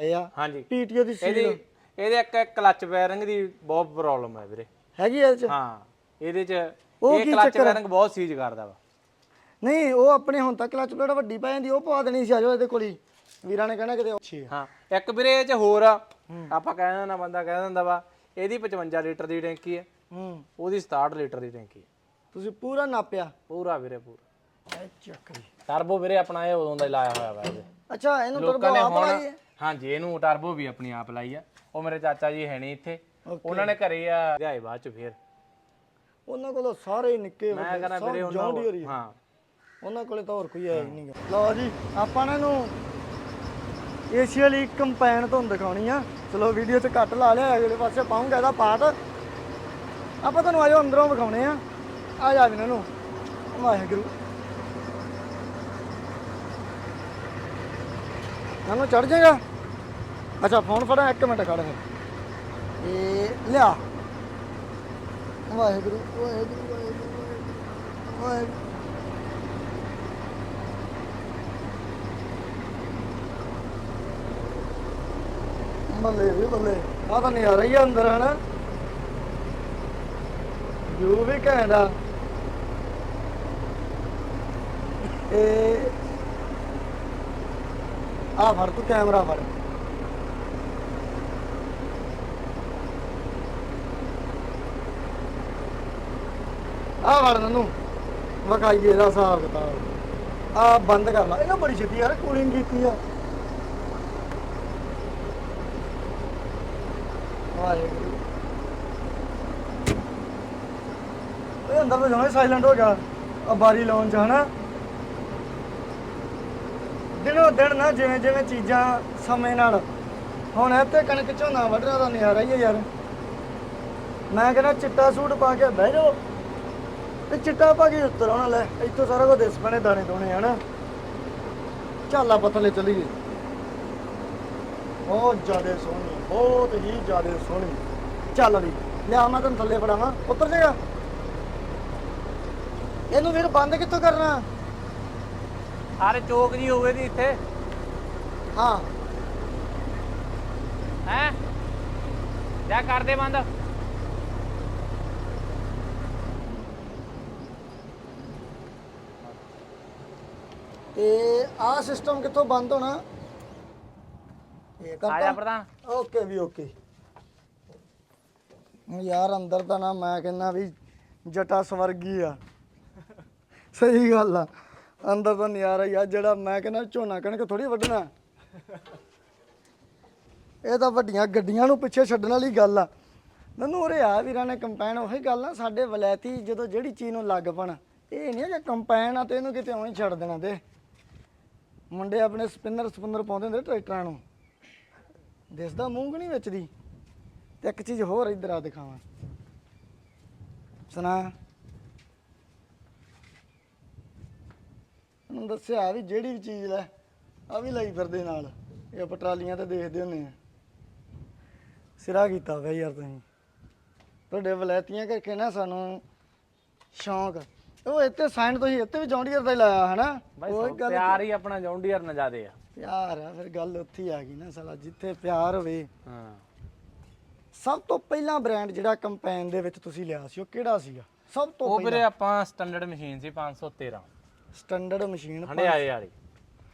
ਆ ਹਾਂਜੀ। ਪੀਟੀਓ ਦੀ ਇਹਦੀ ਸੀਲ ਇਹਦੇ ਇੱਕ ਕਲਚ ਬੈਰਿੰਗ ਦੀ ਬਹੁਤ ਪ੍ਰੋਬਲਮ ਹੈ ਵੀਰੇ। ਹੈਗੀ ਇਹਦੇ ਚ? ਹਾਂ ਇਹਦੇ ਚ ਉਹ ਇਹ ਕੀ ਕਲਚ ਚੱਕਰ ਆ? ਬੈਰਿੰਗ ਬਹੁਤ ਸੀਜ ਕਰਦਾ ਵਾ। ਨਹੀਂ ਉਹ ਆਪਣੇ ਹੁਣ ਤੱਕ ਕਲਚ ਪਲੇਟ ਵੱਡੀ ਪੈ ਜਾਂਦੀ ਉਹ ਪਵਾ ਦੇਣੀ ਸੀ ਆਜੋ ਇਹਦੇ ਕੋਲ ਹੀ। ਵੀਰਾਂ ਨੇ ਕਹਿਣਾ ਕਿਤੇ ਅੱਛੀ ਹਾਂ ਇੱਕ ਵੀਰੇ ਇਹ ਚ ਹੋਰ ਆ। ਆਪਾਂ ਕਹਿੰਦਾ ਨਾ ਬੰਦਾ ਕਹਿ ਦਿੰਦਾ ਵਾ ਇਹਦੀ 55 ਲੀਟਰ ਦੀ ਟੈਂਕੀ ਹੈ ਹੂੰ। ਉਹਦੀ 67 ਲੀਟਰ ਦੀ ਟੈਂਕੀ ਹੈ ਤੁਸੀਂ ਪੂਰਾ ਨਾਪਿਆ? ਪੂਰਾ ਵੀਰੇ ਪੂਰਾ। ਐ ਚੱਕਰੀ। ਟਰਬੋ ਵੀਰੇ ਆਪਣਾ ਇਹ ਉਦੋਂ ਦਾ ਹੀ ਲਾਇਆ ਹੋਇਆ ਵਾ ਇਹਦੇ। ਅੱਛਾ ਇਹਨੂੰ ਲੋਕਾਂ ਟਰਬੋ ਨੇ ਆਪ ਹੁਣ ਲਾਈ ਹੈ? ਹਾਂਜੀ ਇਹਨੂੰ ਟਰਬੋ ਵੀ ਆਪਣੀ ਆਪ ਲਾਈ ਆ। ਉਹ ਮੇਰੇ ਚਾਚਾ ਜੀ ਹੈ ਨਹੀਂ ਇੱਥੇ। ਉਹਨਾਂ ਨੇ ਘਰੇ ਆ ਲਿਆਏ ਬਾਅਦ ਚ ਫੇਰ। ਉਹਨਾਂ ਕੋਲ ਸਾਰੇ ਹੀ ਨਿੱਕੇ ਮੈਂ ਕਹਿੰਦਾ ਵੀਰੇ ਉਹਨਾਂ ਹੀ ਆ। ਹਾਂ। ਉਹਨਾਂ ਕੋਲੇ ਤਾਂ ਹੋਰ ਕੋਈ ਹੈ ਹੀ ਨਹੀਂ। ਲਓ ਜੀ ਆਪਾਂ ਨੇ ਨੂੰ ਏਸ਼ੀਆ ਲਈ ਕੰਪੈਨ ਤੁਹਾਨੂੰ ਦਿਖਾਉਣੀ ਆ। ਚਲੋ ਵੀਡੀਓ 'ਚ ਕੱਟ ਲਾ ਲਿਆ ਅਗਲੇ ਪਾਸੇ ਪਾਉਂਗਾ ਇਹਦਾ ਪਾਰਟ ਆਪਾਂ ਤੁਹਾਨੂੰ ਆਜੋ ਅੰਦਰੋਂ ਵਿਖਾਉਣੇ ਆ। ਆ ਜਾ ਇਹਨਾਂ। ਨੂੰ ਵਾਹਿਗੁਰੂ। ਨਾਨੂੰ ਚੜ ਜਾਏਗਾ। ਅੱਛਾ ਫੋਨ ਫੜਾ ਇੱਕ ਮਿੰਟ ਖੜ ਫਿਰ ਇਹ ਲਿਆ। ਵਾਹਿਗੁਰੂ ਵਾਹਿਗੁਰੂ ਵਾਹਿਗੁਰੂ ਵਾਹਿਗੁਰੂ। ਬੱਲੇ ਵੀ, ਬੱਲੇ। ਆ ਤਾਂ ਨਜ਼ਾਰਾ ਹੀ ਆ ਅੰਦਰ, ਹਨਾ? ਵਿਊ ਵੀ ਘੈਂਟ ਆ। ਇਹ ਆ ਫੜ, ਤੂੰ ਕੈਮਰਾ ਫੜ। ਆ ਫੜ ਨਨੂੰ ਵਕਾਈਏ ਦਾ ਹਿਸਾਬ ਕਿਤਾਬ। ਆ ਬੰਦ ਕਰ ਲਾ। ਇਹਨਾਂ ਬੜੀ ਛੇਤੀ ਯਾਰ ਕੂਲਿੰਗ ਕੀਤੀ ਆ। ਵਾਹਿਗੁਰੂ। ਇਹ ਅੰਦਰ ਤਾਂ ਜਮੇ ਸਾਇਲੈਂਟ ਹੋ ਗਿਆ ਆ ਬਾਰੀ ਲਾਉਣ ਚ ਹਨਾ। ਦਿਨੋ ਦਿਨ ਨਾ ਜਿਵੇਂ ਜਿਵੇਂ ਚੀਜ਼ਾਂ ਸਮੇਂ ਨਾਲ ਹੁਣ ਇੱਥੇ ਕਣਕ ਝੋਨਾ ਵੱਢਣਾ ਦਾ ਨਜ਼ਾਰਾ ਹੀ ਹੈ ਯਾਰ। ਮੈਂ ਕਹਿੰਦਾ ਚਿੱਟਾ ਸੂਟ ਪਾ ਕੇ ਬਹਿ ਜਾਓ। ਤੇ ਚਿੱਟਾ ਪਾ ਕੇ ਉੱਤਰ ਆਉਣਾ ਲੈ ਇੱਥੋਂ ਸਾਰਾ ਕੁਝ ਦਿਸ ਪੈਣੇ ਦਾਣੇ ਦੋਣੇ ਹਨਾ? ਝਾਲਾ ਪਤਲੇ ਚਲੀਏ। ਬਹੁਤ ਜ਼ਿਆਦਾ ਸੋਹਣੀ ਬਹੁਤ ਹੀ ਜ਼ਿਆਦਾ ਸੋਹਣੀ। ਚੱਲ ਵੀ ਲਿਆ ਮੈਂ ਤੈਨੂੰ ਥੱਲੇ ਫੜਾਵਾਂ ਉੱਤਰ ਜਾਏਗਾ ਇਹਨੂੰ ਵੀਰ ਬੰਦ ਕਿੱਥੋਂ ਕਰਨਾ? ਆਰੇ ਚੋਕ ਜੀ ਹੋਵੇ ਦੀ ਇੱਥੇ। ਹਾਂ। ਹੈ? ਜਾ ਕਰ ਦੇ ਬੰਦ। ਤੇ ਆਹ ਸਿਸਟਮ ਕਿੱਥੋਂ ਬੰਦ ਹੋਣਾ? ਇਹ ਆ ਜਾ ਕਰਤਾ ਪ੍ਰਧਾਨ। ਓਕੇ ਵੀ ਓਕੇ ਯਾਰ ਅੰਦਰ ਤਾਂ ਨਾ ਮੈਂ ਕਹਿੰਦਾ ਵੀ ਜਟਾ ਸਵਰਗੀ ਆ। ਸਹੀ ਗੱਲ ਆ। ਅੰਦਰ ਤਾਂ ਨਜ਼ਾਰਾ ਹੀ ਆ ਜਿਹੜਾ ਮੈਂ ਕਹਿੰਦਾ ਝੋਨਾ ਕਣਕ ਥੋੜੀ ਵੱਢਣਾ। ਇਹ ਤਾਂ ਵੱਡੀਆਂ ਗੱਡੀਆਂ ਨੂੰ ਪਿੱਛੇ ਛੱਡਣ ਵਾਲੀ ਗੱਲ ਆ। ਮੈਨੂੰ ਉਰੇ ਆ ਵੀਰਾਂ ਨੇ ਕੰਪੈਨ ਉਹੀ ਗੱਲ ਆ ਸਾਡੇ ਵਲੈਤੀ ਜਦੋਂ ਜਿਹੜੀ ਚੀਜ਼ ਨੂੰ ਲੱਗ ਪਣ ਇਹ ਨਹੀਂ ਕਿ ਕੰਪੈਨ ਆ ਤੇ ਇਹਨੂੰ ਕਿਤੇ ਉਵੇਂ ਹੀ ਛੱਡ ਦੇਣਾ ਤੇ। ਮੁੰਡੇ ਆਪਣੇ ਸਪਿਨਰ ਸਪਿਨਰ ਪਾਉਂਦੇ ਹੁੰਦੇ ਟਰੈਕਟਰਾਂ ਨੂੰ। ਦਿਸਦਾ ਮੂੰਹ ਕਿ ਨਹੀਂ ਵਿੱਚ ਦੀ? ਤੇ ਇੱਕ ਚੀਜ਼ ਹੋਰ ਇੱਧਰ ਆ ਦਿਖਾਵਾਂ। ਸੁਣਾ। ਉਹਨੂੰ ਦੱਸਿਆ ਵੀ ਜਿਹੜੀ ਵੀ ਚੀਜ਼ ਲੈ, ਆ ਵੀ ਲਈ ਫਿਰਦੇ ਨਾਲ। ਇਹ ਆਪਾਂ ਟਰਾਲੀਆਂ ਤੇ ਦੇਖਦੇ ਹੁੰਨੇ ਆ ਸਿਰਾ ਕੀਤਾ ਵੇ ਯਾਰ ਤੁਸੀਂ। ਤੁਹਾਡੇ ਵਲੈਤੀਆਂ ਕਰਕੇ ਨਾ ਸਾਨੂੰ ਸ਼ੌਂਕ ਉਹ ਇੱਥੇ ਸਾਈਨ ਤੁਸੀਂ ਇੱਥੇ ਵੀ ਜੌਂਡੀਅਰ ਦਾ ਹੀ ਲਾਇਆ ਹਨਾ? ਬਾਈ ਉਹ ਗੱਲ ਪਿਆਰ ਹੀ ਆਪਣਾ ਜੌਂਡੀਅਰ ਨਜਾਦੇ ਆ। ਪਿਆਰ ਆ ਫਿਰ ਗੱਲ ਉੱਥੇ ਆ ਗਈ ਨਾ ਸਾਲਾ ਜਿੱਥੇ ਪਿਆਰ ਹੋਵੇ। ਹਾਂ। ਸਭ ਤੋਂ ਪਹਿਲਾ ਬ੍ਰਾਂਡ ਜਿਹੜਾ ਕੰਪੈਨ ਦੇ ਵਿੱਚ ਤੁਸੀਂ ਲਿਆ ਸੀ ਉਹ ਕਿਹੜਾ ਸੀਗਾ? ਸਭ ਤੋਂ ਉਹ ਵੀਰੇ ਆਪਾਂ ਸਟੈਂਡਰਡ ਮਸ਼ੀਨ ਸੀ 513 ਸਟੈਂਡਰਡ ਮਸ਼ੀਨ ਹੰਡਿਆਏ ਵਾਲੀ।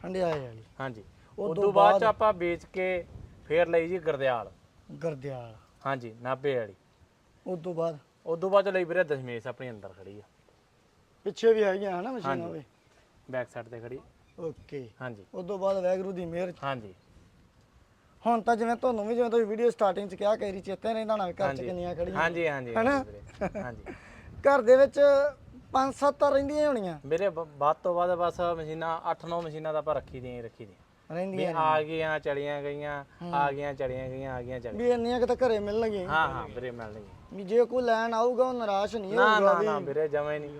ਹੰਡਿਆਏ ਵਾਲੀ। ਹਾਂਜੀ। ਉਸ ਤੋਂ ਬਾਅਦ ਚ ਆਪਾਂ ਵੇਚ ਕੇ ਫੇਰ ਲਈ ਜੀ ਗਰਦਿਆਲ। ਗਰਦਿਆਲ। ਹਾਂਜੀ ਨਾਭੇ ਵਾਲੀ। ਉਸ ਤੋਂ ਬਾਅਦ? ਉਸ ਤੋਂ ਬਾਅਦ ਲਈ ਵੀਰੇ ਦਸ਼ਮੇਸ਼ ਆਪਣੀ ਅੰਦਰ ਖੜੀ ਆ। ਪਿੱਛੇ ਵੀ ਹੈਗੀਆਂ ਹਨਾ ਮਸ਼ੀਨਾਂ ਹਾਂਜੀ। ਵੇ? ਬੈਕ ਸਾਈਡ ਤੇ ਖੜੀ। ਓਕੇ। ਹਾਂਜੀ। ਉਸ ਤੋਂ ਬਾਅਦ ਵੈਗਰੂ ਦੀ ਮਿਹਰ ਹਾਂਜੀ। ਹੁਣ ਤਾਂ ਜਿਵੇਂ ਤੁਹਾਨੂੰ ਵੀ ਜਿਵੇਂ ਤੁਸੀਂ ਵੀਡੀਓ ਸਟਾਰਟਿੰਗ ਚ ਕਿਹਾ ਕਈ ਚੇਤੇ ਰਹਿੰਦਾ ਨਾ ਘਰ ਚ ਹਾਂਜੀ। ਕਿੰਨੀਆਂ ਖੜੀਆਂ ਹਾਂਜੀ ਹਾਂਜੀ ਹਨਾ? ਹਾਂਜੀ ਵੀਰੇ, ਹਾਂਜੀ। ਘਰ ਦੇ ਵਿੱਚ ਪੰਜ ਸੱਤ ਤਾਂ ਰਹਿੰਦੀਆਂ ਹੀ ਹੋਣੀਆਂ। ਮੇਰੇ ਬ- ਬਾਅਦ ਤੋਂ ਬਾਅਦ ਬਸ ਮਸ਼ੀਨਾਂ 8-9 ਮਸ਼ੀਨਾਂ ਤਾਂ ਆਪਾਂ ਰੱਖੀ ਦੀਆਂ ਹੀ ਰੱਖੀ ਦੀਆਂ। ਵੀ ਰਹਿੰਦੀਆਂ ਆ ਗਈਆਂ ਚਲੀਆਂ ਗਈਆਂ ਆ ਗਈਆਂ ਚਲੀਆਂ ਗਈਆਂ ਆ ਗਈਆਂ ਚਲੀਆਂ ਵੀ ਇੰਨੀਆਂ ਕਿਤੇ ਘਰੇ ਮਿਲਣਗੀਆਂ ਹਾਂ ਹਾਂ ਵੀਰੇ ਮਿਲਣਗੀਆਂ। ਵੀ ਜੇ ਕੋਈ ਲੈਣ ਆਊਗਾ ਉਹ ਨਿਰਾਸ਼ ਨਹੀਂ ਨਾ ਹੋਊਗਾ ਨਾ ਨਾ ਵੀ। ਵੀਰੇ ਜਮਾ ਹੀ ਨਹੀਂ।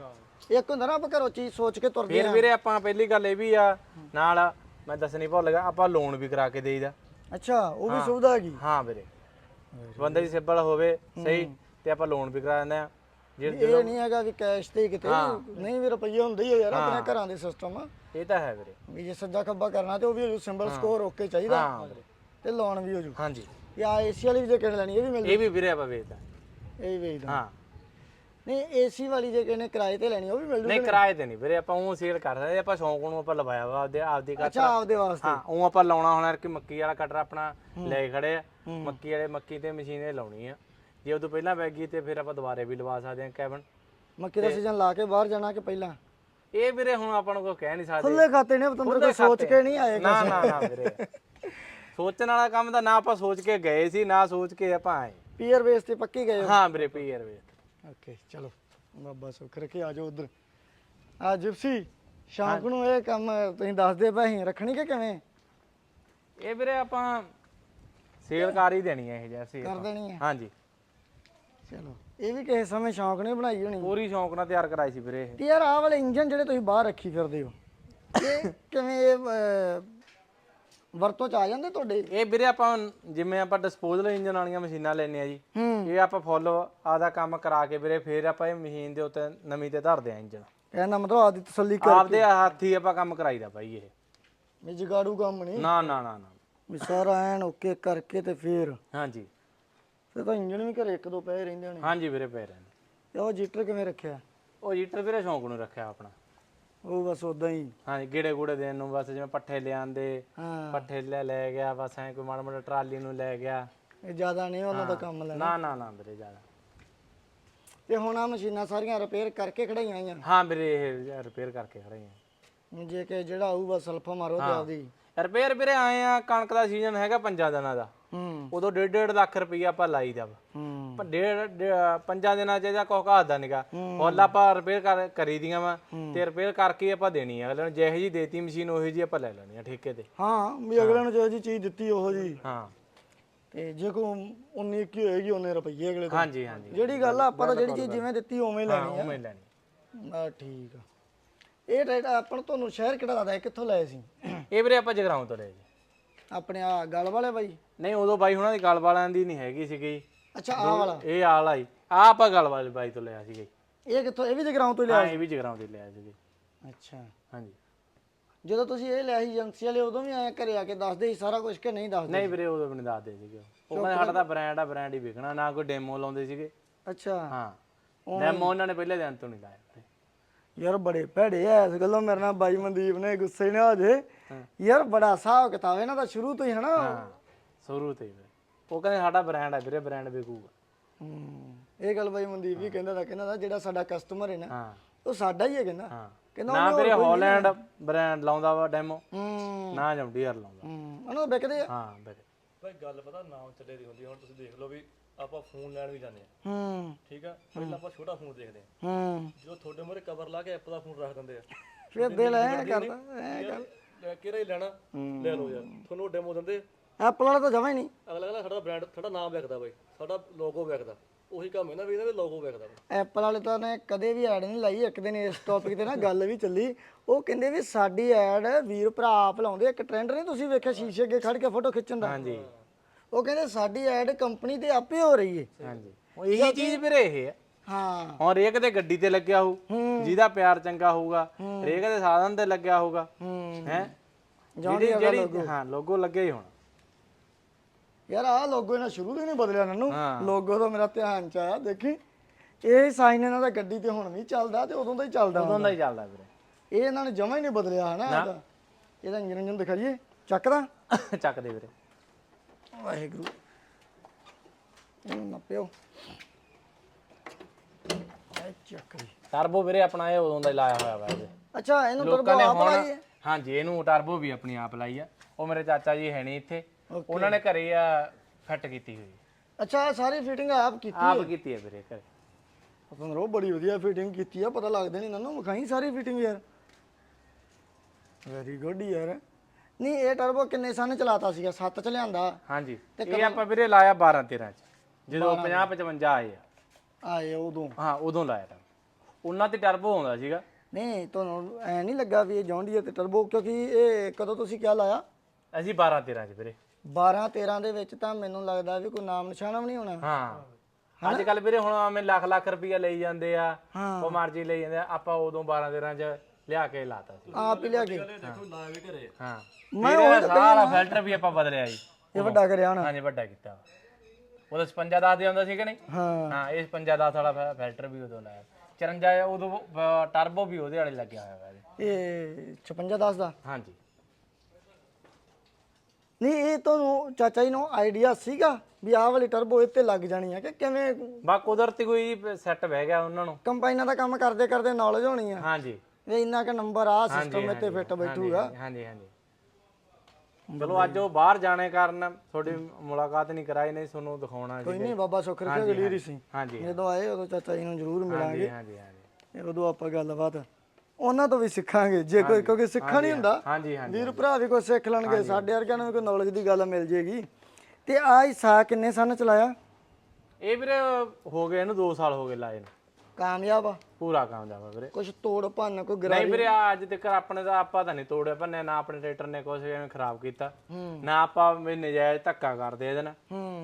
ਇੱਕ ਹੁੰਦਾ ਨਾ ਆਪਾਂ ਘਰੋਂ ਚੀਜ਼ ਸੋਚ ਕੇ ਤੁਰਦੇ ਫਿਰ ਆ। ਵੀਰੇ ਆਪਾਂ ਪਹਿਲੀ ਗੱਲ ਇਹ ਵੀ ਆ ਨਾਲ ਮੈਂ ਦੱਸਣੀ ਭੁੱਲ ਗਿਆ ਆਪਾਂ ਲੋਨ ਵੀ ਕਰਾ ਕੇ ਦੇਈਦਾ। ਅੱਛਾ ਉਹ ਵੀ ਸੁਵਿਧਾ ਹੈਗੀ? ਹਾਂ ਵੀਰੇ। ਬੰਦੇ ਦੀ ਸਿਬਲ ਹੋਵੇ ਸਹੀ ਤੇ ਆਪਾਂ ਲੋਨ ਵੀ ਕਰਾ ਦਿੰਦੇ ਆ। ਜੇ ਇਹ ਨਹੀਂ ਹੈਗਾ ਵੀ ਕੈਸ਼ ਤੇ ਹੀ ਕਿਤੇ। ਨਹੀਂ ਵੀ ਰੁਪਈਆ ਹੁੰਦੇ ਹੀ ਆ ਯਾਰ ਆਪਣੇ ਘਰਾਂ ਦੇ ਸਿਸਟਮ ਇਹ ਤਾਂ ਹੈ ਵੀਰੇ। ਵੀ ਜੇ ਸੱਜਾ ਖੱਬਾ ਕਰਨਾ ਤੇ ਉਹ ਵੀ ਸਿੰਬਲ ਸਕੋਰ ਓਕੇ ਚਾਹੀਦਾ। ਹਾਂ ਵੀਰੇ। ਤੇ ਲੋਨ ਵੀ ਹੋ ਜੂ। ਹਾਂਜੀ। ਯਾ ਏਸੀ ਵਾਲੀ ਵੀ ਜੇ ਨੇ ਲੈਣੀ ਇਹ ਵੀ ਮਿਲ ਜੂ। ਇਹ ਵੀ ਵੀਰੇ ਆਪਾਂ ਵੇਚਦਾ ਇਹ ਵੀ ਵੇਚਦਾ। ਹਾਂ। ਨਹੀਂ ਏਸੀ ਵਾਲੀ ਜੇ ਕਿਸੇ ਨੇ ਕਿਰਾਏ ਤੇ ਲੈਣੀ ਉਹ ਵੀ ਮਿਲ ਜੂ ਨਹੀਂ ਕਿਰਾਏ ਤੇ ਨਹੀਂ ਵੀਰੇ ਆਪਾਂ ਉਹ ਸੇਲ ਕਰ ਸਕਦੇ ਆਪਾਂ ਸ਼ੌਂਕ ਨੂੰ ਆਪਾਂ ਲਵਾਇਆ ਵਾ ਆਪਦੇ ਆਪਦੀ ਅੱਛਾ ਕਟਰ ਆਪਦੇ ਵਾਸਤੇ। ਹਾਂ ਉਹ ਆਪਾਂ ਲਾਉਣਾ ਹੋਣਾ ਕਿ ਮੱਕੀ ਵਾਲਾ ਕਟਰ ਆਪਣਾ ਲੈ ਕੇ ਖੜੇ ਆ। ਮੱਕੀ ਵਾਲੇ ਮੱਕੀ ਤੇ ਮਸ਼ੀਨ ਇਹ ਲਾਉਣੀ ਆ। ਜੇ ਉਦੋਂ ਪਹਿਲਾਂ ਵਗ ਗਈ ਤੇ ਫਿਰ ਆਪਾਂ ਦੁਬਾਰੇ ਵੀ ਲਵਾ ਸਕਦੇ ਹਾਂ ਕੈਬਨ। ਮੱਕੀ ਦਾ ਸੀਜ਼ਨ ਲਾ ਕੇ ਬਾਹਰ ਜਾਣਾ ਕਿ ਪਹਿਲਾਂ? ਇਹ ਵੀਰੇ ਹੁਣ ਆਪਾਂ ਨੂੰ ਕੋਈ ਕਹਿ ਨਹੀਂ ਸਕਦੇ। ਖੁੱਲੇ ਖਾਤੇ ਨੇ ਪਤੰਦਰ ਕੋਈ ਸੋਚ ਕੇ ਨਹੀਂ ਆਏ ਨਾ ਨਾ ਨਾ ਵੀਰੇ। ਸੋਚਣ ਵਾਲਾ ਕੰਮ ਤਾਂ ਨਾ ਆਪਾਂ ਸੋਚ ਕੇ ਗਏ ਸੀ ਨਾ ਸੋਚ ਕੇ ਆਪਾਂ ਆਏ। ਪੀਅਰ ਬੇਸ ਤੇ ਪੱਕੀ ਗਏ ਹੋ? ਹਾਂ ਵੀਰੇ ਪੀਆਰ ਵੇ ਓਕੇ ਚਲੋ ਬਾਬਾ ਸੁੱਖ ਰੱਖੇ ਆ ਜਾਓ ਉਧਰ। ਆ ਜਿਪਸੀ ਸ਼ੌਂਕ ਨੂੰ ਇਹ ਕੰਮ ਤੁਸੀਂ ਦੱਸਦੇ ਪਏ ਸੀ ਰੱਖਣੀ ਕਿ ਕਿਵੇਂ? ਇਹ ਵੀਰੇ ਆਪਾਂ ਸੇਲ ਕਰ ਹੀ ਦੇਣੀ ਹੈ ਇਹ ਜੈਸੀ ਕਰ ਦੇਣੀ ਹੈ ਹਾਂਜੀ। ਚਲੋ ਇਹ ਵੀ ਕਿਸੇ ਸਮੇਂ ਸ਼ੌਂਕ ਨੇ ਬਣਾਈ ਹੋਣੀ। ਪੂਰੀ ਸ਼ੌਂਕ ਨਾਲ ਤਿਆਰ ਕਰਾਈ ਸੀ ਵੀਰੇ ਇਹ। ਤੇ ਯਾਰ ਆਹ ਵਾਲੇ ਇੰਜਨ ਜਿਹੜੇ ਤੁਸੀਂ ਬਾਹਰ ਰੱਖੀ ਫਿਰਦੇ ਹੋ ਇਹ ਕਿਵੇਂ ਇਹ ਅਹ, ਵਰਤੋਂ ਚ ਆ ਜਾਂਦੇ ਤੁਹਾਡੇ? ਇਹ ਵੀਰੇ ਆਪਾਂ ਜਿਵੇਂ ਆਪਾਂ ਡਿਸਪੋਜ਼ਲ ਇੰਜਨ ਵਾਲੀਆਂ ਮਸ਼ੀਨਾਂ ਲੈਨੇ ਆ ਜੀ ਹੂੰ। ਇਹ ਆਪਾਂ ਫੁੱਲ ਆਦਾ ਕੰਮ ਕਰਾ ਕੇ ਵੀਰੇ ਫਿਰ ਆਪਾਂ ਇਹ ਮਸ਼ੀਨ ਦੇ ਉੱਤੇ ਨਵੀਂ ਤੇ ਧਰਦੇ ਆ ਇੰਜਨ ਕਹਿੰਦਾ ਮਤਲਬ ਆਦੀ ਤਸੱਲੀ ਕਰ ਆਪਦੇ ਹੱਥੀ ਆਪਾਂ ਕੰਮ ਕਰਾਈਦਾ ਬਾਈ ਇਹ। ਵੀ ਜਗਾੜੂ ਕੰਮ ਨਹੀਂ? ਨਾ ਨਾ ਨਾ ਨਾ। ਵੀ ਸਾਰਾ ਐਨ ਓਕੇ ਕਰਕੇ ਤੇ ਫੇਰ। ਹਾਂਜੀ। ਤੇ ਤਾਂ ਇੰਜਨ ਵੀ ਘਰੇ ਇੱਕ ਦੋ ਪਏ ਰਹਿੰਦੇ ਹੋਣੇ। ਹਾਂਜੀ ਵੀਰੇ ਪੈ ਰਹੇ ਨੇ ਤੇ ਉਹ ਜੀਟਰ ਕਿਵੇਂ ਰੱਖਿਆ? ਉਹ ਜੀਟਰ ਵੀਰੇ ਸ਼ੌਂਕ ਨੂੰ ਰੱਖਿਆ ਆਪਣਾ। ਉਹ ਬਸ ਉਦਾਂ ਹੀ। ਹਾਂਜੀ ਗੇੜੇ ਗੂੜੇ ਦੇਣ ਨੂੰ ਬਸ ਜਿਵੇਂ ਪੱਠੇ ਲਿਆਂਦੇ ਹਾਂ। ਪੱਠੇ ਲੈ ਲੈ ਗਿਆ ਬਸ ਐ ਕੋਈ ਮਾੜਾ ਮੋਟਾ ਟਰਾਲੀ ਨੂੰ ਲੈ ਗਿਆ। ਇਹ ਜ਼ਿਆਦਾ ਨਹੀਂ ਉਹਨਾਂ ਦਾ ਕੰਮ ਲੈਣਾ। ਨਾ ਨਾ ਨਾ ਵੀਰੇ ਜ਼ਿਆਦਾ। ਤੇ ਹੁਣ ਆ ਮਸ਼ੀਨਾਂ ਸਾਰੀਆਂ ਰਿਪੇਅਰ ਕਰਕੇ ਖੜਾਈਆਂ ਆਈਆਂ? ਹਾਂ ਵੀਰੇ ਇਹ ਰਿਪੇਅਰ ਕਰਕੇ ਖੜੇ ਆ ਜੇ ਕਿ ਜਿਹੜਾ ਆਊਗਾ ਸਲਫਾ ਮਾਰੋ ਤੇ ਆਪਦੀ। ਰਿਪੇਅਰ ਵੀਰੇ ਆਏ ਆ ਕਣਕ ਦਾ ਸੀਜ਼ਨ ਹੈਗਾ ਪੰਜਾਂ ਦਿਨਾਂ ਦਾ। ਹੂੰ। ਉਦੋਂ 1.5 ਲੱਖ ਰੁਪਈਆ ਆਪਾਂ ਲਾਈਦਾ ਵਾ। ਪਰ ਡੇਢ ਡੇਢ- ਪੰਜਾਂ ਦਿਨਾਂ ਚ ਇਹਦਾ ਕੋਈ ਘਾਦਾ ਨਿਗਾ। ਫੁੱਲ ਆਪਾਂ ਰਿਪੇਅਰ ਕਰ ਕਰੀ ਦੀਆਂ ਵਾ ਤੇ ਰਿਪੇਅਰ ਕਰਕੇ ਆਪਾਂ ਦੇਣੀ ਆ। ਅਗਲੇ ਨੂੰ ਜਿਹੇ ਜੀ ਦੇਤੀ ਮਸ਼ੀਨ ਉਹੀ ਜੀ ਆਪਾਂ ਲੈ ਲੈਣੀ ਆ ਠੇਕੇ ਤੇ। ਹਾਂ ਵੀ ਅਗਲੇ ਨੂੰ ਜਿਹੋ ਜੀ ਚੀਜ਼ ਦਿੱਤੀ ਉਹੋ ਜੀ ਹਾਂ। ਤੇ ਜੇ ਕੋ 19 21 ਹੋਏਗੀ ਉਹਨੇ ਰੁਪਈਏ ਅਗਲੇ ਤੋਂ। ਹਾਂਜੀ ਹਾਂਜੀ। ਜਿਹੜੀ ਗੱਲ ਆ ਆਪਾਂ ਤਾਂ ਜਿਹੜੀ ਚੀਜ਼ ਜਿਵੇਂ ਦਿੱਤੀ ਉਵੇਂ ਹਾਂ ਲੈਣੀ ਉਵੇਂ ਹੀ ਲੈਣੀ। ਆ ਠੀਕ ਆ। ਇਹ ਰੇਟ ਆਪਾਂ ਤੁਹਾਨੂੰ ਸ਼ਹਿਰ ਕਿਹੜਾ ਲੱਗਦਾ ਕਿੱਥੋਂ ਲਏ ਸੀ? ਇਹ ਵੀਰੇ ਆਪਾਂ ਜਗਰਾਉਂ ਤੋਂ ਲਏ ਜੀ। ਆਪਣੇ ਆ ਗਲ ਵਾਲੇ ਬਾਈ? ਨਹੀਂ ਉਦੋਂ ਬਾਈ ਹੁਣਾਂ ਦੀ ਗਲ ਵਾਲਿਆਂ ਦੀ ਨਹੀਂ ਹੈਗੀ ਸੀਗੀ। ਅੱਛਾ ਆ ਵਾਲਾ। ਇਹ ਆਲ ਆਈ ਆ ਆਪਾਂ ਗਲ ਵਾਲੇ ਬਾਈ ਤੋਂ ਲਿਆ ਸੀਗਾ। ਇਹ ਕਿੱਥੋਂ ਇਹ ਵੀ ਜਗਰਾਉਂ ਤੋਂ ਹੀ ਹਾਂ ਲਿਆ ਇਹ ਵੀ ਜਗਰਾਉਂ ਦੇ ਲਿਆ ਸੀਗੇ ਅੱਛਾ। ਹਾਂਜੀ। ਜਦੋਂ ਤੁਸੀਂ ਇਹ ਲਿਆ ਸੀ ਏਜੰਸੀ ਵਾਲੇ ਉਦੋਂ ਵੀ ਆਏ ਘਰੇ ਆ ਕੇ ਦੱਸਦੇ ਸੀ ਸਾਰਾ ਕੁਝ ਕਿ ਨਹੀਂ ਦੱਸਦੇ ਨਹੀਂ ਵੀਰੇ ਉਦੋਂ ਵੀ ਨਹੀਂ ਦੱਸਦੇ ਸੀਗੇ। ਉਹ ਕਹਿੰਦੇ ਸਾਡਾ ਤਾਂ ਬ੍ਰਾਂਡ ਆ ਬ੍ਰਾਂਡ ਹੀ ਵਿਕਣਾ ਨਾ ਕੋਈ ਡੈਮੋ ਲਾਉਂਦੇ ਸੀਗੇ। ਅੱਛਾ। ਹਾਂ। ਡੈਮੋ ਉਹਨਾਂ ਨੇ ਪਹਿਲੇ ਦਿਨ ਤੋਂ ਨਹੀਂ ਲਾਇਆ। ਯਾਰ ਬੜੇ ਭੈੜੇ ਐ ਇਸ ਗੱਲੋਂ। ਮੇਰੇ ਨਾਲ ਬਾਈ ਮਨਦੀਪ ਨੇ ਗੁੱਸੇ ਨਾ ਹੋ ਜੇ। ਯਾਰ ਬੜਾ ਹਿਸਾਬ ਕਿਤਾਬ ਇਹਨਾਂ ਦਾ ਸ਼ੁਰੂ ਤੋਂ ਹੀ ਹਨਾ। ਹਾਂ ਸ਼ੁਰੂ ਤੋਂ ਹੀ ਵੀਰੇ ਉਹ ਕਹਿੰਦੇ ਸਾਡਾ ਬ੍ਰਾਂਡ ਆ ਵੀਰੇ ਬ੍ਰਾਂਡ ਵਿਕੂਗਾ। ਹੂੰ ਇਹ ਗੱਲ ਬਾਈ ਮਨਦੀਪ ਵੀ ਕਹਿੰਦਾ ਤਾਂ ਕਹਿੰਦਾ ਤਾ ਜਿਹੜਾ ਸਾਡਾ ਕਸਟਮਰ ਹੈ ਨਾ ਹਾਂ। ਉਹ ਸਾਡਾ ਹੀ ਹੈ ਕਹਿੰਦਾ। ਹਾਂ। ਕਹਿੰਦਾ ਨਾ ਵੀਰੇ ਹਾਲੈਂਡ ਬ੍ਰਾਂਡ ਲਾਉਂਦਾ ਵਾ ਡੈਮੋ ਹੂੰ। ਨਾ ਜੰਡੀਅਰ ਲਾਉਂਦਾ। ਹੂੰ ਉਹਨਾਂ ਨੂੰ ਵਿਕਦੇ ਆ। ਹਾਂ ਵੀਰੇ ਭਾਈ ਗੱਲ ਪਤਾ ਨਾਮ ਚੱਲੇ ਦੀ ਹੁੰਦੀ ਆ। ਹੁਣ ਤੁਸੀਂ ਦੇਖ ਲਓ ਵੀ ਆਪਾਂ ਫੋਨ ਲੈਣ ਵੀ ਜਾਂਦੇ ਆ। ਹੂੰ। ਠੀਕ ਆ? ਪਹਿਲਾਂ ਆਪਾਂ ਛੋਟਾ ਫੋਨ ਦੇਖਦੇ ਆ। ਹੂੰ। ਜਦੋਂ ਤੁਹਾਡੇ ਮੂਹਰੇ ਕਵਰ ਲਾ ਕੇ ਐਪਲ ਦਾ ਫੋਨ ਰੱਖ ਦਿੰਦੇ ਆ। ਫਿਰ ਦਿਲ ਐ ਕਰਦਾ ਐ ਯਾਰ, ਲੈ ਕਿਹੜਾ ਹੀ ਲੈਣਾ। ਲੈ ਲਓ ਯਾਰ ਤੁਹਾਨੂੰ ਡੈਮੋ ਦਿੰਦੇ। ਐਪਲ ਵਾਲਾ ਤਾਂ ਜਮਾ ਹੀ ਨਹੀਂ। ਅਗਲਾ ਕਹਿੰਦਾ ਸਾਡਾ ਬ੍ਰਾਂਡ ਸਾਡਾ ਨਾਮ ਵਿਕਦਾ ਬਾਈ ਸਾਡਾ ਲੋਗੋ ਵਿਕਦਾ ਉਹੀ ਕੰਮ ਹੈ ਨਾ ਵੀ ਇਹਦਾ ਲੋਗੋ ਵਿਕਦਾ। ਐਪਲ ਵਾਲੇ ਤਾਂ ਨੇ ਕਦੇ ਵੀ ਐਡ ਨਹੀਂ ਲਾਈ ਇੱਕ ਦਿਨ ਇਸ ਟੌਪਿਕ ਤੇ ਨਾ ਗੱਲ ਵੀ ਚੱਲੀ। ਉਹ ਕਹਿੰਦੇ ਵੀ ਸਾਡੀ ਐਡ ਵੀਰ ਭਰਾ ਆਪ ਲਾਉਂਦੇ ਇੱਕ ਟ੍ਰੈਂਡ ਨਹੀਂ ਤੁਸੀਂ ਵੇਖਿਆ ਸ਼ੀਸ਼ੇ ਅੱਗੇ ਖੜ ਕੇ ਫੋਟੋ ਖਿੱਚਣ ਦਾ? ਹਾਂਜੀ। ਉਹ ਕਹਿੰਦੇ ਸਾਡੀ ਐਡ ਕੰਪਨੀ ਤੇ ਆਪੇ ਹੋ ਰਹੀ ਏ। ਹਾਂਜੀ। ਉਹ ਇਹੀ ਚੀਜ਼ ਵੀਰੇ ਇਹ ਆ। ਹਾਂ। ਹੁਣ ਰੇਕ ਤੇ ਗੱਡੀ ਤੇ ਲੱਗਿਆ ਹੋਊ ਜਿਹਦਾ ਪਿਆਰ ਚੰਗਾ ਹੋਊਗਾ ਰੇਕ ਦੇ ਸਾਧਨ ਤੇ ਲੱਗਿਆ ਹੋਊਗਾ ਹੂੰ। ਹੈ? ਜਿਹੜੀ ਜਿਹੜੀ ਹਾਂ ਲੋਗੋ ਲੱਗਿਆ ਹੀ ਹੋਣਾ। ਯਾਰ ਆਹ ਲੋਗੋ ਇਹਨਾਂ ਸ਼ੁਰੂ ਤੋਂ ਹੀ ਨਹੀਂ ਬਦਲਿਆ ਨਨੂੰ ਹਾਂ। ਲੋਗੋ ਤਾਂ ਮੇਰਾ ਧਿਆਨ ਚ ਆਇਆ ਦੇਖੀ। ਇਹ ਸਾਈਨ ਇਹਨਾਂ ਦਾ ਗੱਡੀ ਤੇ ਹੁਣ ਵੀ ਚੱਲਦਾ ਤੇ ਉਦੋਂ ਦਾ ਹੀ ਚੱਲਦਾ ਉਦੋਂ ਦਾ ਹੀ ਚੱਲਦਾ ਵੀਰੇ। ਇਹ ਇਹਨਾਂ ਨੇ ਜਮਾ ਹੀ ਨਹੀਂ ਬਦਲਿਆ ਹਨਾ ਇਹਦਾ ਇਹਦਾ ਇੰਜਨ ਇੰਜਨ ਦਿਖਾਈਏ। ਚੱਕਦਾ? ਚੱਕ ਦੇ ਵੀਰੇ। ਵਾਹਿਗੁਰੂ। ਇਹਨੂੰ ਨੱਪਿਓ। ਇਹ ਚੱਕ ਟਰਬੋ ਵੀਰੇ ਆਪਣਾ ਇਹ ਉਦੋਂ ਦਾ ਹੀ ਲਾਇਆ ਹੋਇਆ ਵਾ ਇਹਦੇ ਅੱਛਾ ਇਹਨੂੰ ਲੋਕਾਂ ਟਰਬੋ ਨੇ ਆਪ ਹੁਣ ਲਾਈ ਹੈ? ਹਾਂਜੀ ਇਹਨੂੰ ਟਰਬੋ ਵੀ ਆਪਣੀ ਆਪ ਲਾਈ ਆ। ਉਹ ਮੇਰੇ ਚਾਚਾ ਜੀ ਹੈ ਨਹੀਂ ਇੱਥੇ। ਉਹਨਾਂ ਨੇ ਘਰੇ ਆ ਫਿੱਟ ਕੀਤੀ ਹੋਈ। ਅੱਛਾ ਆਹ ਸਾਰੀ ਫਿਟਿੰਗ ਆਪ ਕੀਤੀ ਆਪ ਕੀਤੀ ਹੈ ਵੀਰੇ ਘਰੇ। ਨੂੰ ਬੜੀ ਵਧੀਆ ਫਿਟਿੰਗ ਕੀਤੀ ਆ ਪਤਾ ਲੱਗਦਾ ਨਹੀਂ ਨਨੂੰ ਵਿਖਾਈ ਸਾਰੀ ਫਿਟਿੰਗ ਯਾਰ। ਵੈਰੀ ਗੁੱਡ ਯਾਰ। ਨਹੀਂ ਇਹ ਟਰਬੋ ਕਿੰਨੇ ਸਾਲ ਚਲਾਤਾ ਸੀਗਾ? 7 ਚ ਲਿਆਂਦਾ। ਹਾਂਜੀ। ਇਹ ਆਪਾਂ ਵੀਰੇ ਲਾਇਆ 12 13 ਚ। ਜਦੋਂ 50 55 ਆਏ ਆ। ਆਏ ਉਦੋਂ। ਹਾਂ ਉਦੋਂ ਲਾਇਆ ਤਾਂ। ਉਹਨਾਂ ਤੇ ਟਰਬੋ ਆਉਂਦਾ ਸੀਗਾ। ਨਹੀਂ ਤੁਹਾਨੂੰ ਐ ਨਹੀਂ ਲੱਗਾ ਵੀ ਇਹ ਜੌਂਡੀਅਰ ਤੇ ਟਰਬੋ ਕਿਉਂਕਿ ਇਹ ਕਦੋਂ ਤੁਸੀਂ ਕਿਆ ਲਾਇਆ? ਅਸੀਂ 12 13 ਚ ਵੀਰੇ। 12 13 ਦੇ ਵਿੱਚ ਤਾਂ ਮੈਨੂੰ ਲੱਗਦਾ ਵੀ ਕੋਈ ਨਾਮ ਨਿਸ਼ਾਨਾ ਵੀ ਨਹੀਂ ਹੋਣਾ। ਹਾਂ। ਅੱਜ ਕੱਲ ਵੀਰੇ ਹੁਣ ਆਵੇਂ ਲੱਖ ਲੱਖ ਰੁਪਈਆ ਲਈ ਜਾਂਦੇ ਆ ਹਾਂ। ਉਹ ਮਰਜ਼ੀ ਲਈ ਜਾਂਦੇ ਆ। ਆਪਾਂ ਉਦੋਂ 12 13 ਚ ਲਿਆ ਕੇ ਲਾਤਾ ਸੀ। ਆਪ ਹੀ ਲਿਆ ਕੇ। ਦੇਖੋ ਨਾ ਵੀ ਘਰੇ। ਹਾਂ। ਮੈਂ ਮੈਂ ਸਾਰਾ ਫਿਲਟਰ ਵੀ ਆਪਾਂ ਬਦਲਿਆ ਜੀ। ਇਹ ਵੱਡਾ ਕਰਿਆ ਹੋਣਾ। ਹਾਂਜੀ ਵੱਡਾ ਕੀਤਾ। ਉਦੋਂ 56 10 ਦੇ ਆਉਂਦਾ ਸੀ ਕਿ ਨਹੀਂ? ਹਾਂ। ਹਾਂ ਇਹ 55 10 ਵਾਲਾ ਫੈ- ਫਿਲਟਰ ਵੀ ਉਦੋਂ ਲਾਇਆ। 54 ਉਦੋਂ ਅਹ, ਟਰਬੋ ਵੀ ਉਹਦੇ ਵਾਲੇ ਲੱਗਿਆ ਹੋਇਆ ਵਾ ਇਹਦੇ। ਇਹ 56 10 ਦਾ? ਹਾਂਜੀ। ਨਹੀਂ ਇਹ ਤੁਹਾਨੂੰ ਚਾਚਾ ਜੀ ਨੂੰ ਆਈਡੀਆ ਸੀਗਾ ਵੀ ਆਹ ਵਾਲੀ ਟਰਬੋ ਇੱਥੇ ਲੱਗ ਜਾਣੀ ਹੈ ਕਿ ਕਿਵੇਂ? ਬਾ ਕੁਦਰਤੀ ਕੋਈ ਸੈੱਟ ਬਹਿ ਗਿਆ ਉਹਨਾਂ ਨੂੰ। ਕੰਬਾਈਨਾਂ ਦਾ ਕੰਮ ਕਰਦੇ ਕਰਦੇ ਨੌਲੇਜ ਹੋਣੀ ਆ। ਹਾਂਜੀ। ਵੀ ਇੰਨਾ ਕ ਨੰਬਰ ਆ ਸਿਸਟਮ ਇੱਥੇ ਫਿੱਟ ਬੈਠੂਗਾ। ਹਾਂਜੀ ਹਾਂਜੀ। ਚਲੋ ਅੱਜ ਉਹ ਬਾਹਰ ਜਾਣੇ ਕਾਰਨ ਤੁਹਾਡੀ ਮੁਲਾਕਾਤ ਨਹੀਂ ਕਰਾਈ ਨਹੀਂ ਤੁਹਾਨੂੰ ਦਿਖਾਉਣਾ ਕੋਈ ਸੀ ਨਹੀਂ ਬਾਬਾ ਸੁੱਖ ਰੱਖੇ ਅਗਲੀ ਰੀ ਸੀ ਹਾਂਜੀ। ਜਦੋਂ ਆਏ ਉਦੋਂ ਚਾਚਾ ਜੀ ਨੂੰ ਜ਼ਰੂਰ ਮਿਲਾਂਗੇ। ਹਾਂਜੀ ਹਾਂਜੀ। ਉਦੋਂ ਆਪਾਂ ਗੱਲਬਾਤ ਉਹਨਾਂ ਤੋਂ ਵੀ ਸਿੱਖਾਂਗੇ। ਜੇ ਕੋਈ ਕਿਉਂਕਿ ਸਿੱਖਾ ਨਹੀਂ ਹੁੰਦਾ ਹਾਂਜੀ ਹਾਂਜੀ ਵੀਰ ਭਰਾ ਵੀ ਕੋਈ ਸਿੱਖ ਲੈਣਗੇ ਸਾਡੇ ਵਰਗਿਆਂ ਨੂੰ ਵੀ ਕੋਈ ਨੌਲੇਜ ਦੀ ਗੱਲ ਮਿਲ ਜੇਗੀ। ਤੇ ਆ ਹਿੱਸਾ ਕਿੰਨੇ ਸਨ ਚਲਾਇਆ? ਇਹ ਵੀਰੇ ਹੋ ਗਏ ਇਹਨੂੰ 2 ਸਾਲ ਹੋ ਗਏ ਲਾਏ ਨੂੰ। ਕਾਮਯਾਬ ਆ। ਪੂਰਾ ਕਾਮਯਾਬ ਆ ਵੀਰੇ। ਕੁਝ ਤੋੜ ਭੰਨ ਕੋਈ ਨਹੀਂ ਵੀਰੇ ਅੱਜ ਤੱਕ ਆਪਣੇ ਦਾ ਆਪਾਂ ਤਾਂ ਨਹੀਂ ਤੋੜਿਆ ਭੰਨਿਆ ਨਾ ਆਪਣੇ ਟਰੈਕਟਰ ਨੇ ਕੁਝ ਐਵੇਂ ਖਰਾਬ ਕੀਤਾ। ਨਾ ਆਪਾਂ ਵੀ ਨਜਾਇਜ਼ ਧੱਕਾ ਕਰਦੇ ਇਹਦੇ ਨਾਲ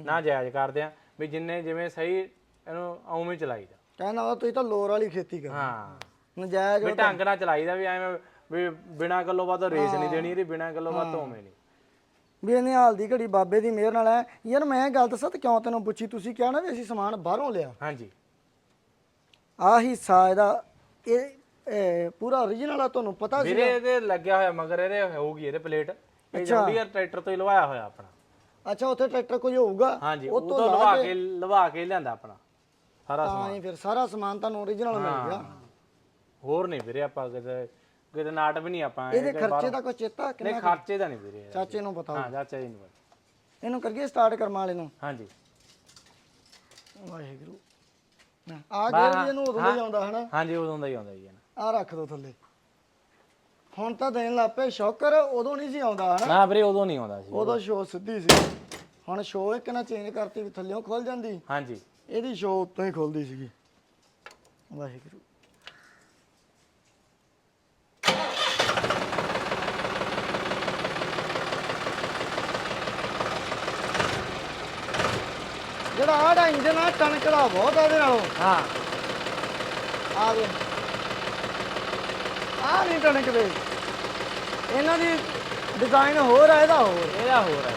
ਨਾ ਜਾਇਜ਼ ਕਰਦੇ ਆ ਵੀ ਜਿੰਨੇ ਜਿਵੇਂ ਸਹੀ ਇਹਨੂੰ ਉਵੇਂ ਚਲਾਈਦਾ ਕਹਿੰਦਾ ਵਾ ਤੁਸੀਂ ਤਾਂ ਲੋਰ ਵਾਲੀ ਖੇਤੀ ਕਰ। ਹਾਂ। ਨਜਾਇਜ਼ ਵੀ ਢੰਗ ਨਾਲ ਚਲਾਈਦਾ ਵੀ ਐਵੇਂ ਵੀ ਬਿਨਾ ਗੱਲੋਂ ਬਾਤ ਰੇਸ ਨਹੀਂ ਦੇਣੀ ਇਹਦੀ ਬਿਨਾ ਗੱਲੋਂ ਬਾਤ ਉਵੇਂ ਨਹੀਂ। ਵੀ ਇਹਨੇ ਹਾਲ ਦੀ ਘੜੀ ਬਾਬੇ ਦੀ ਮਿਹਰ ਨਾਲ ਹੈ ਯਾਰ ਮੈਂ ਗੱਲ ਦੱਸਾਂ ਤੇ ਕਿਉਂ ਤੈਨੂੰ ਪੁੱਛੀ? ਤੁਸੀਂ ਕਿਹਾ ਨਾ ਵੀ ਅਸੀਂ ਸਮਾਨ ਬਾਹਰੋਂ ਲਿਆ। ਹਾਂਜੀ। ਆ ਹਿੱਸਾ ਇਹਦਾ ਇਹ ਇਹ ਪੂਰਾ origignal ਆ ਤੁਹਾਨੂੰ ਪਤਾ ਸੀ ਵੀਰੇ ਇਹਦੇ ਲੱਗਿਆ ਹੋਇਆ ਮਗਰ ਇਹਦੇ ਹੋਊਗੀ ਇਹਦੇ ਪਲੇਟ ਇਹ ਜੌਂਡੀਅਰ ਟਰੈਕਟਰ ਤੋਂ ਹੀ ਲਵਾਇਆ ਹੋਇਆ ਆਪਣਾ। ਅੱਛਾ ਉੱਥੇ ਟਰੈਕਟਰ ਕੋਈ ਹੋਊਗਾ? ਹਾਂਜੀ ਉਹ ਤੋਂ ਤੋਂ ਲਾ ਲਵਾ ਕੇ ਕੇ ਲਵਾ ਕੇ ਲਿਆਂਦਾ ਆਪਣਾ। ਸਾਰਾ ਤਾਂ ਹੀ ਫਿਰ ਸਾਰਾ ਸਮਾਨ ਤੁਹਾਨੂੰ origignal ਮਿਲ ਗਿਆ। ਹੋਰ ਨਹੀਂ ਵੀਰੇ ਆਪਾਂ ਕਿਤੇ ਕਿਤੇ ਨਾਟ ਵੀ ਨਹੀਂ ਆਪਾਂ ਇਹਦੇ ਖਰਚੇ ਦਾ ਕੋਈ ਚੇਤਾ ਨਹੀਂ ਕਿੰਨਾ ਖਰਚੇ ਦਾ ਨਹੀਂ ਵੀਰੇ ਇਹਦਾ। ਚਾਚੇ ਨੂੰ ਪਤਾ ਹਾਂ ਚਾਚਾ ਜੀ ਨੂੰ ਪਤਾ। ਇਹਨੂੰ ਕਰੀਏ ਸਟਾਰਟ ਕਰਮਾ ਵਾਲੇ ਨੂੰ। ਹਾਂਜੀ। ਵਾਹਿਗੁਰੂ। ਆ ਗੇਰ ਵੀ ਇਹਨੂੰ ਉਦੋਂ ਹੀ। ਆਉਂਦਾ ਹਨਾ? ਹਾਂਜੀ ਉਦੋਂ ਦਾ ਹੀ ਆਉਂਦਾ ਜੀ ਆ ਰੱਖ ਦੋ ਥੱਲੇ। ਹੁਣ ਤਾਂ ਦੇਣ ਲੱਪੇ ਸ਼ੌਕਰ ਉਦੋਂ ਨਹੀਂ ਸੀ ਆਉਂਦਾ ਹਨਾ? ਨਾ ਵੀਰੇ ਉਦੋਂ ਨਹੀਂ ਆਉਂਦਾ ਸੀ। ਉਦੋਂ ਸ਼ੋ ਸਿੱਧੀ ਸੀ। ਹੁਣ ਸ਼ੋ ਇੱਕ ਨਾ ਚੇਂਜ ਕਰਤੀ ਵੀ ਥੱਲੇੋਂ ਖੁੱਲ ਜਾਂਦੀ। ਹਾਂਜੀ। ਇਹਦੀ ਸ਼ੋ ਉੱਤੋਂ ਹੀ ਖੁੱਲਦੀ ਸੀਗੀ। ਵਾਹਿਗੁਰੂ। ਜਿਹੜਾ ਆੜਾ ਇੰਜਨ ਆ ਟਣਕਦਾ ਬਹੁਤ ਆ ਇਹਦੇ ਨਾਲੋਂ। ਹਾਂ। ਆ ਦੇ ਆ ਨਹੀਂ ਟਣਕਦੇ ਇਹਨਾਂ ਦੀ ਡਿਜ਼ਾਈਨ ਹੋਰ ਆ ਇਹਦਾ ਹੋਰ। ਇਹਦਾ ਹੋਰ ਹੈ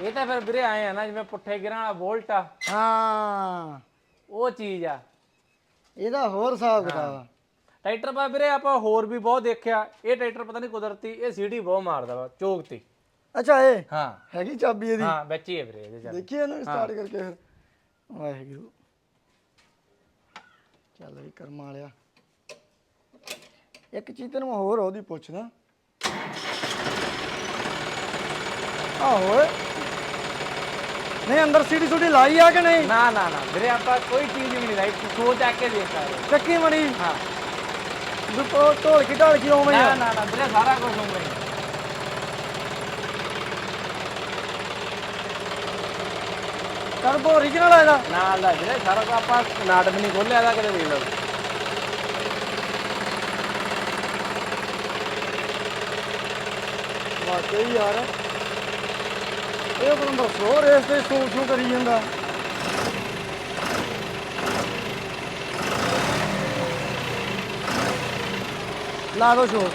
ਇਹ ਤਾਂ ਫਿਰ ਵੀਰੇ ਆਏ ਆ ਨਾ ਜਿਵੇਂ ਪੁੱਠੇ ਗਿਰਾਂ ਵਾਲਾ ਵੋਲਟ ਆ। ਹਾਂ। ਉਹ ਚੀਜ਼ ਆ। ਇਹਦਾ ਹੋਰ ਹਿਸਾਬ ਕਿਤਾਬ ਆ। ਟਰੈਕਟਰ ਪਾ ਵੀਰੇ ਆਪਾਂ ਹੋਰ ਵੀ ਬਹੁਤ ਦੇਖਿਆ। ਇਹ ਟਰੈਕਟਰ ਪਤਾ ਨਹੀਂ ਕੁਦਰਤੀ ਇਹ ਸੀਡੀ ਬਹੁਤ ਮਾਰਦਾ ਵਾ ਚੋਕ ਤੇ ਅੱਛਾ ਇਹ? ਹਾਂ। ਹੈਗੀ ਚਾਬੀ ਇਹਦੀ? ਹਾਂ ਵਿੱਚ ਹੀ ਵੀਰੇ ਇਹਦੇ ਚੱਲ ਦੇਖੀਏ ਇਹਨੂੰ ਸਟਾਰਟ ਕਰਕੇ ਫਿਰ? ਵਾਹਿਗੁਰੂ। ਚੱਲ ਵੀ ਕਰਮਾਂ ਵਾਲਿਆ। ਇੱਕ ਚੀਜ਼ ਤੈਨੂੰ ਮੈਂ ਹੋਰ ਉਹਦੀ ਪੁੱਛਦਾ। ਆਹੋ। ਨਹੀਂ ਅੰਦਰ ਸੀਡੀ ਸੂਡੀ ਲਾਈ ਆ ਕਿ ਨਹੀਂ? ਨਾ ਨਾ ਨਾ ਵੀਰੇ ਆਪਾਂ ਕੋਈ ਚੀਜ਼ ਵੀ ਨਹੀਂ ਲਾਈ ਸੋਚ ਚੱਕ ਕੇ ਦੇਖ ਸਕਦੇ ਚੱਕੀ ਮੜੀ। ਹਾਂ। ਦੁਪੋ ਢੋਲਕੀ ਢਾਲਕੀ ਉਵੇਂ ਹੀ ਨਾ ਆ ਨਾ ਨਾ ਵੀਰੇ ਸਾਰਾ ਕੁਝ ਹੋਊਗਾ ਹੀ ਟਰਬੋ origignal ਆ ਇਹਦਾ ਨਾਲ ਦਾ ਵੀਰੇ ਸਾਰਾ ਕੁਝ ਆਪਾਂ ਨਾਟ ਵੀ ਨਹੀਂ ਖੋਲਿਆ ਇਹਦਾ ਕਦੇ ਦੇਖ ਲਓ। ਵਾਕਈ ਯਾਰ। ਇਹ ਬੰਦਾ ਸੋ ਰੇਸ ਤੇ ਸੂ ਸੂ ਕਰੀ ਜਾਂਦਾ। ਲਾ ਦੋ ਸ਼ੋਰ।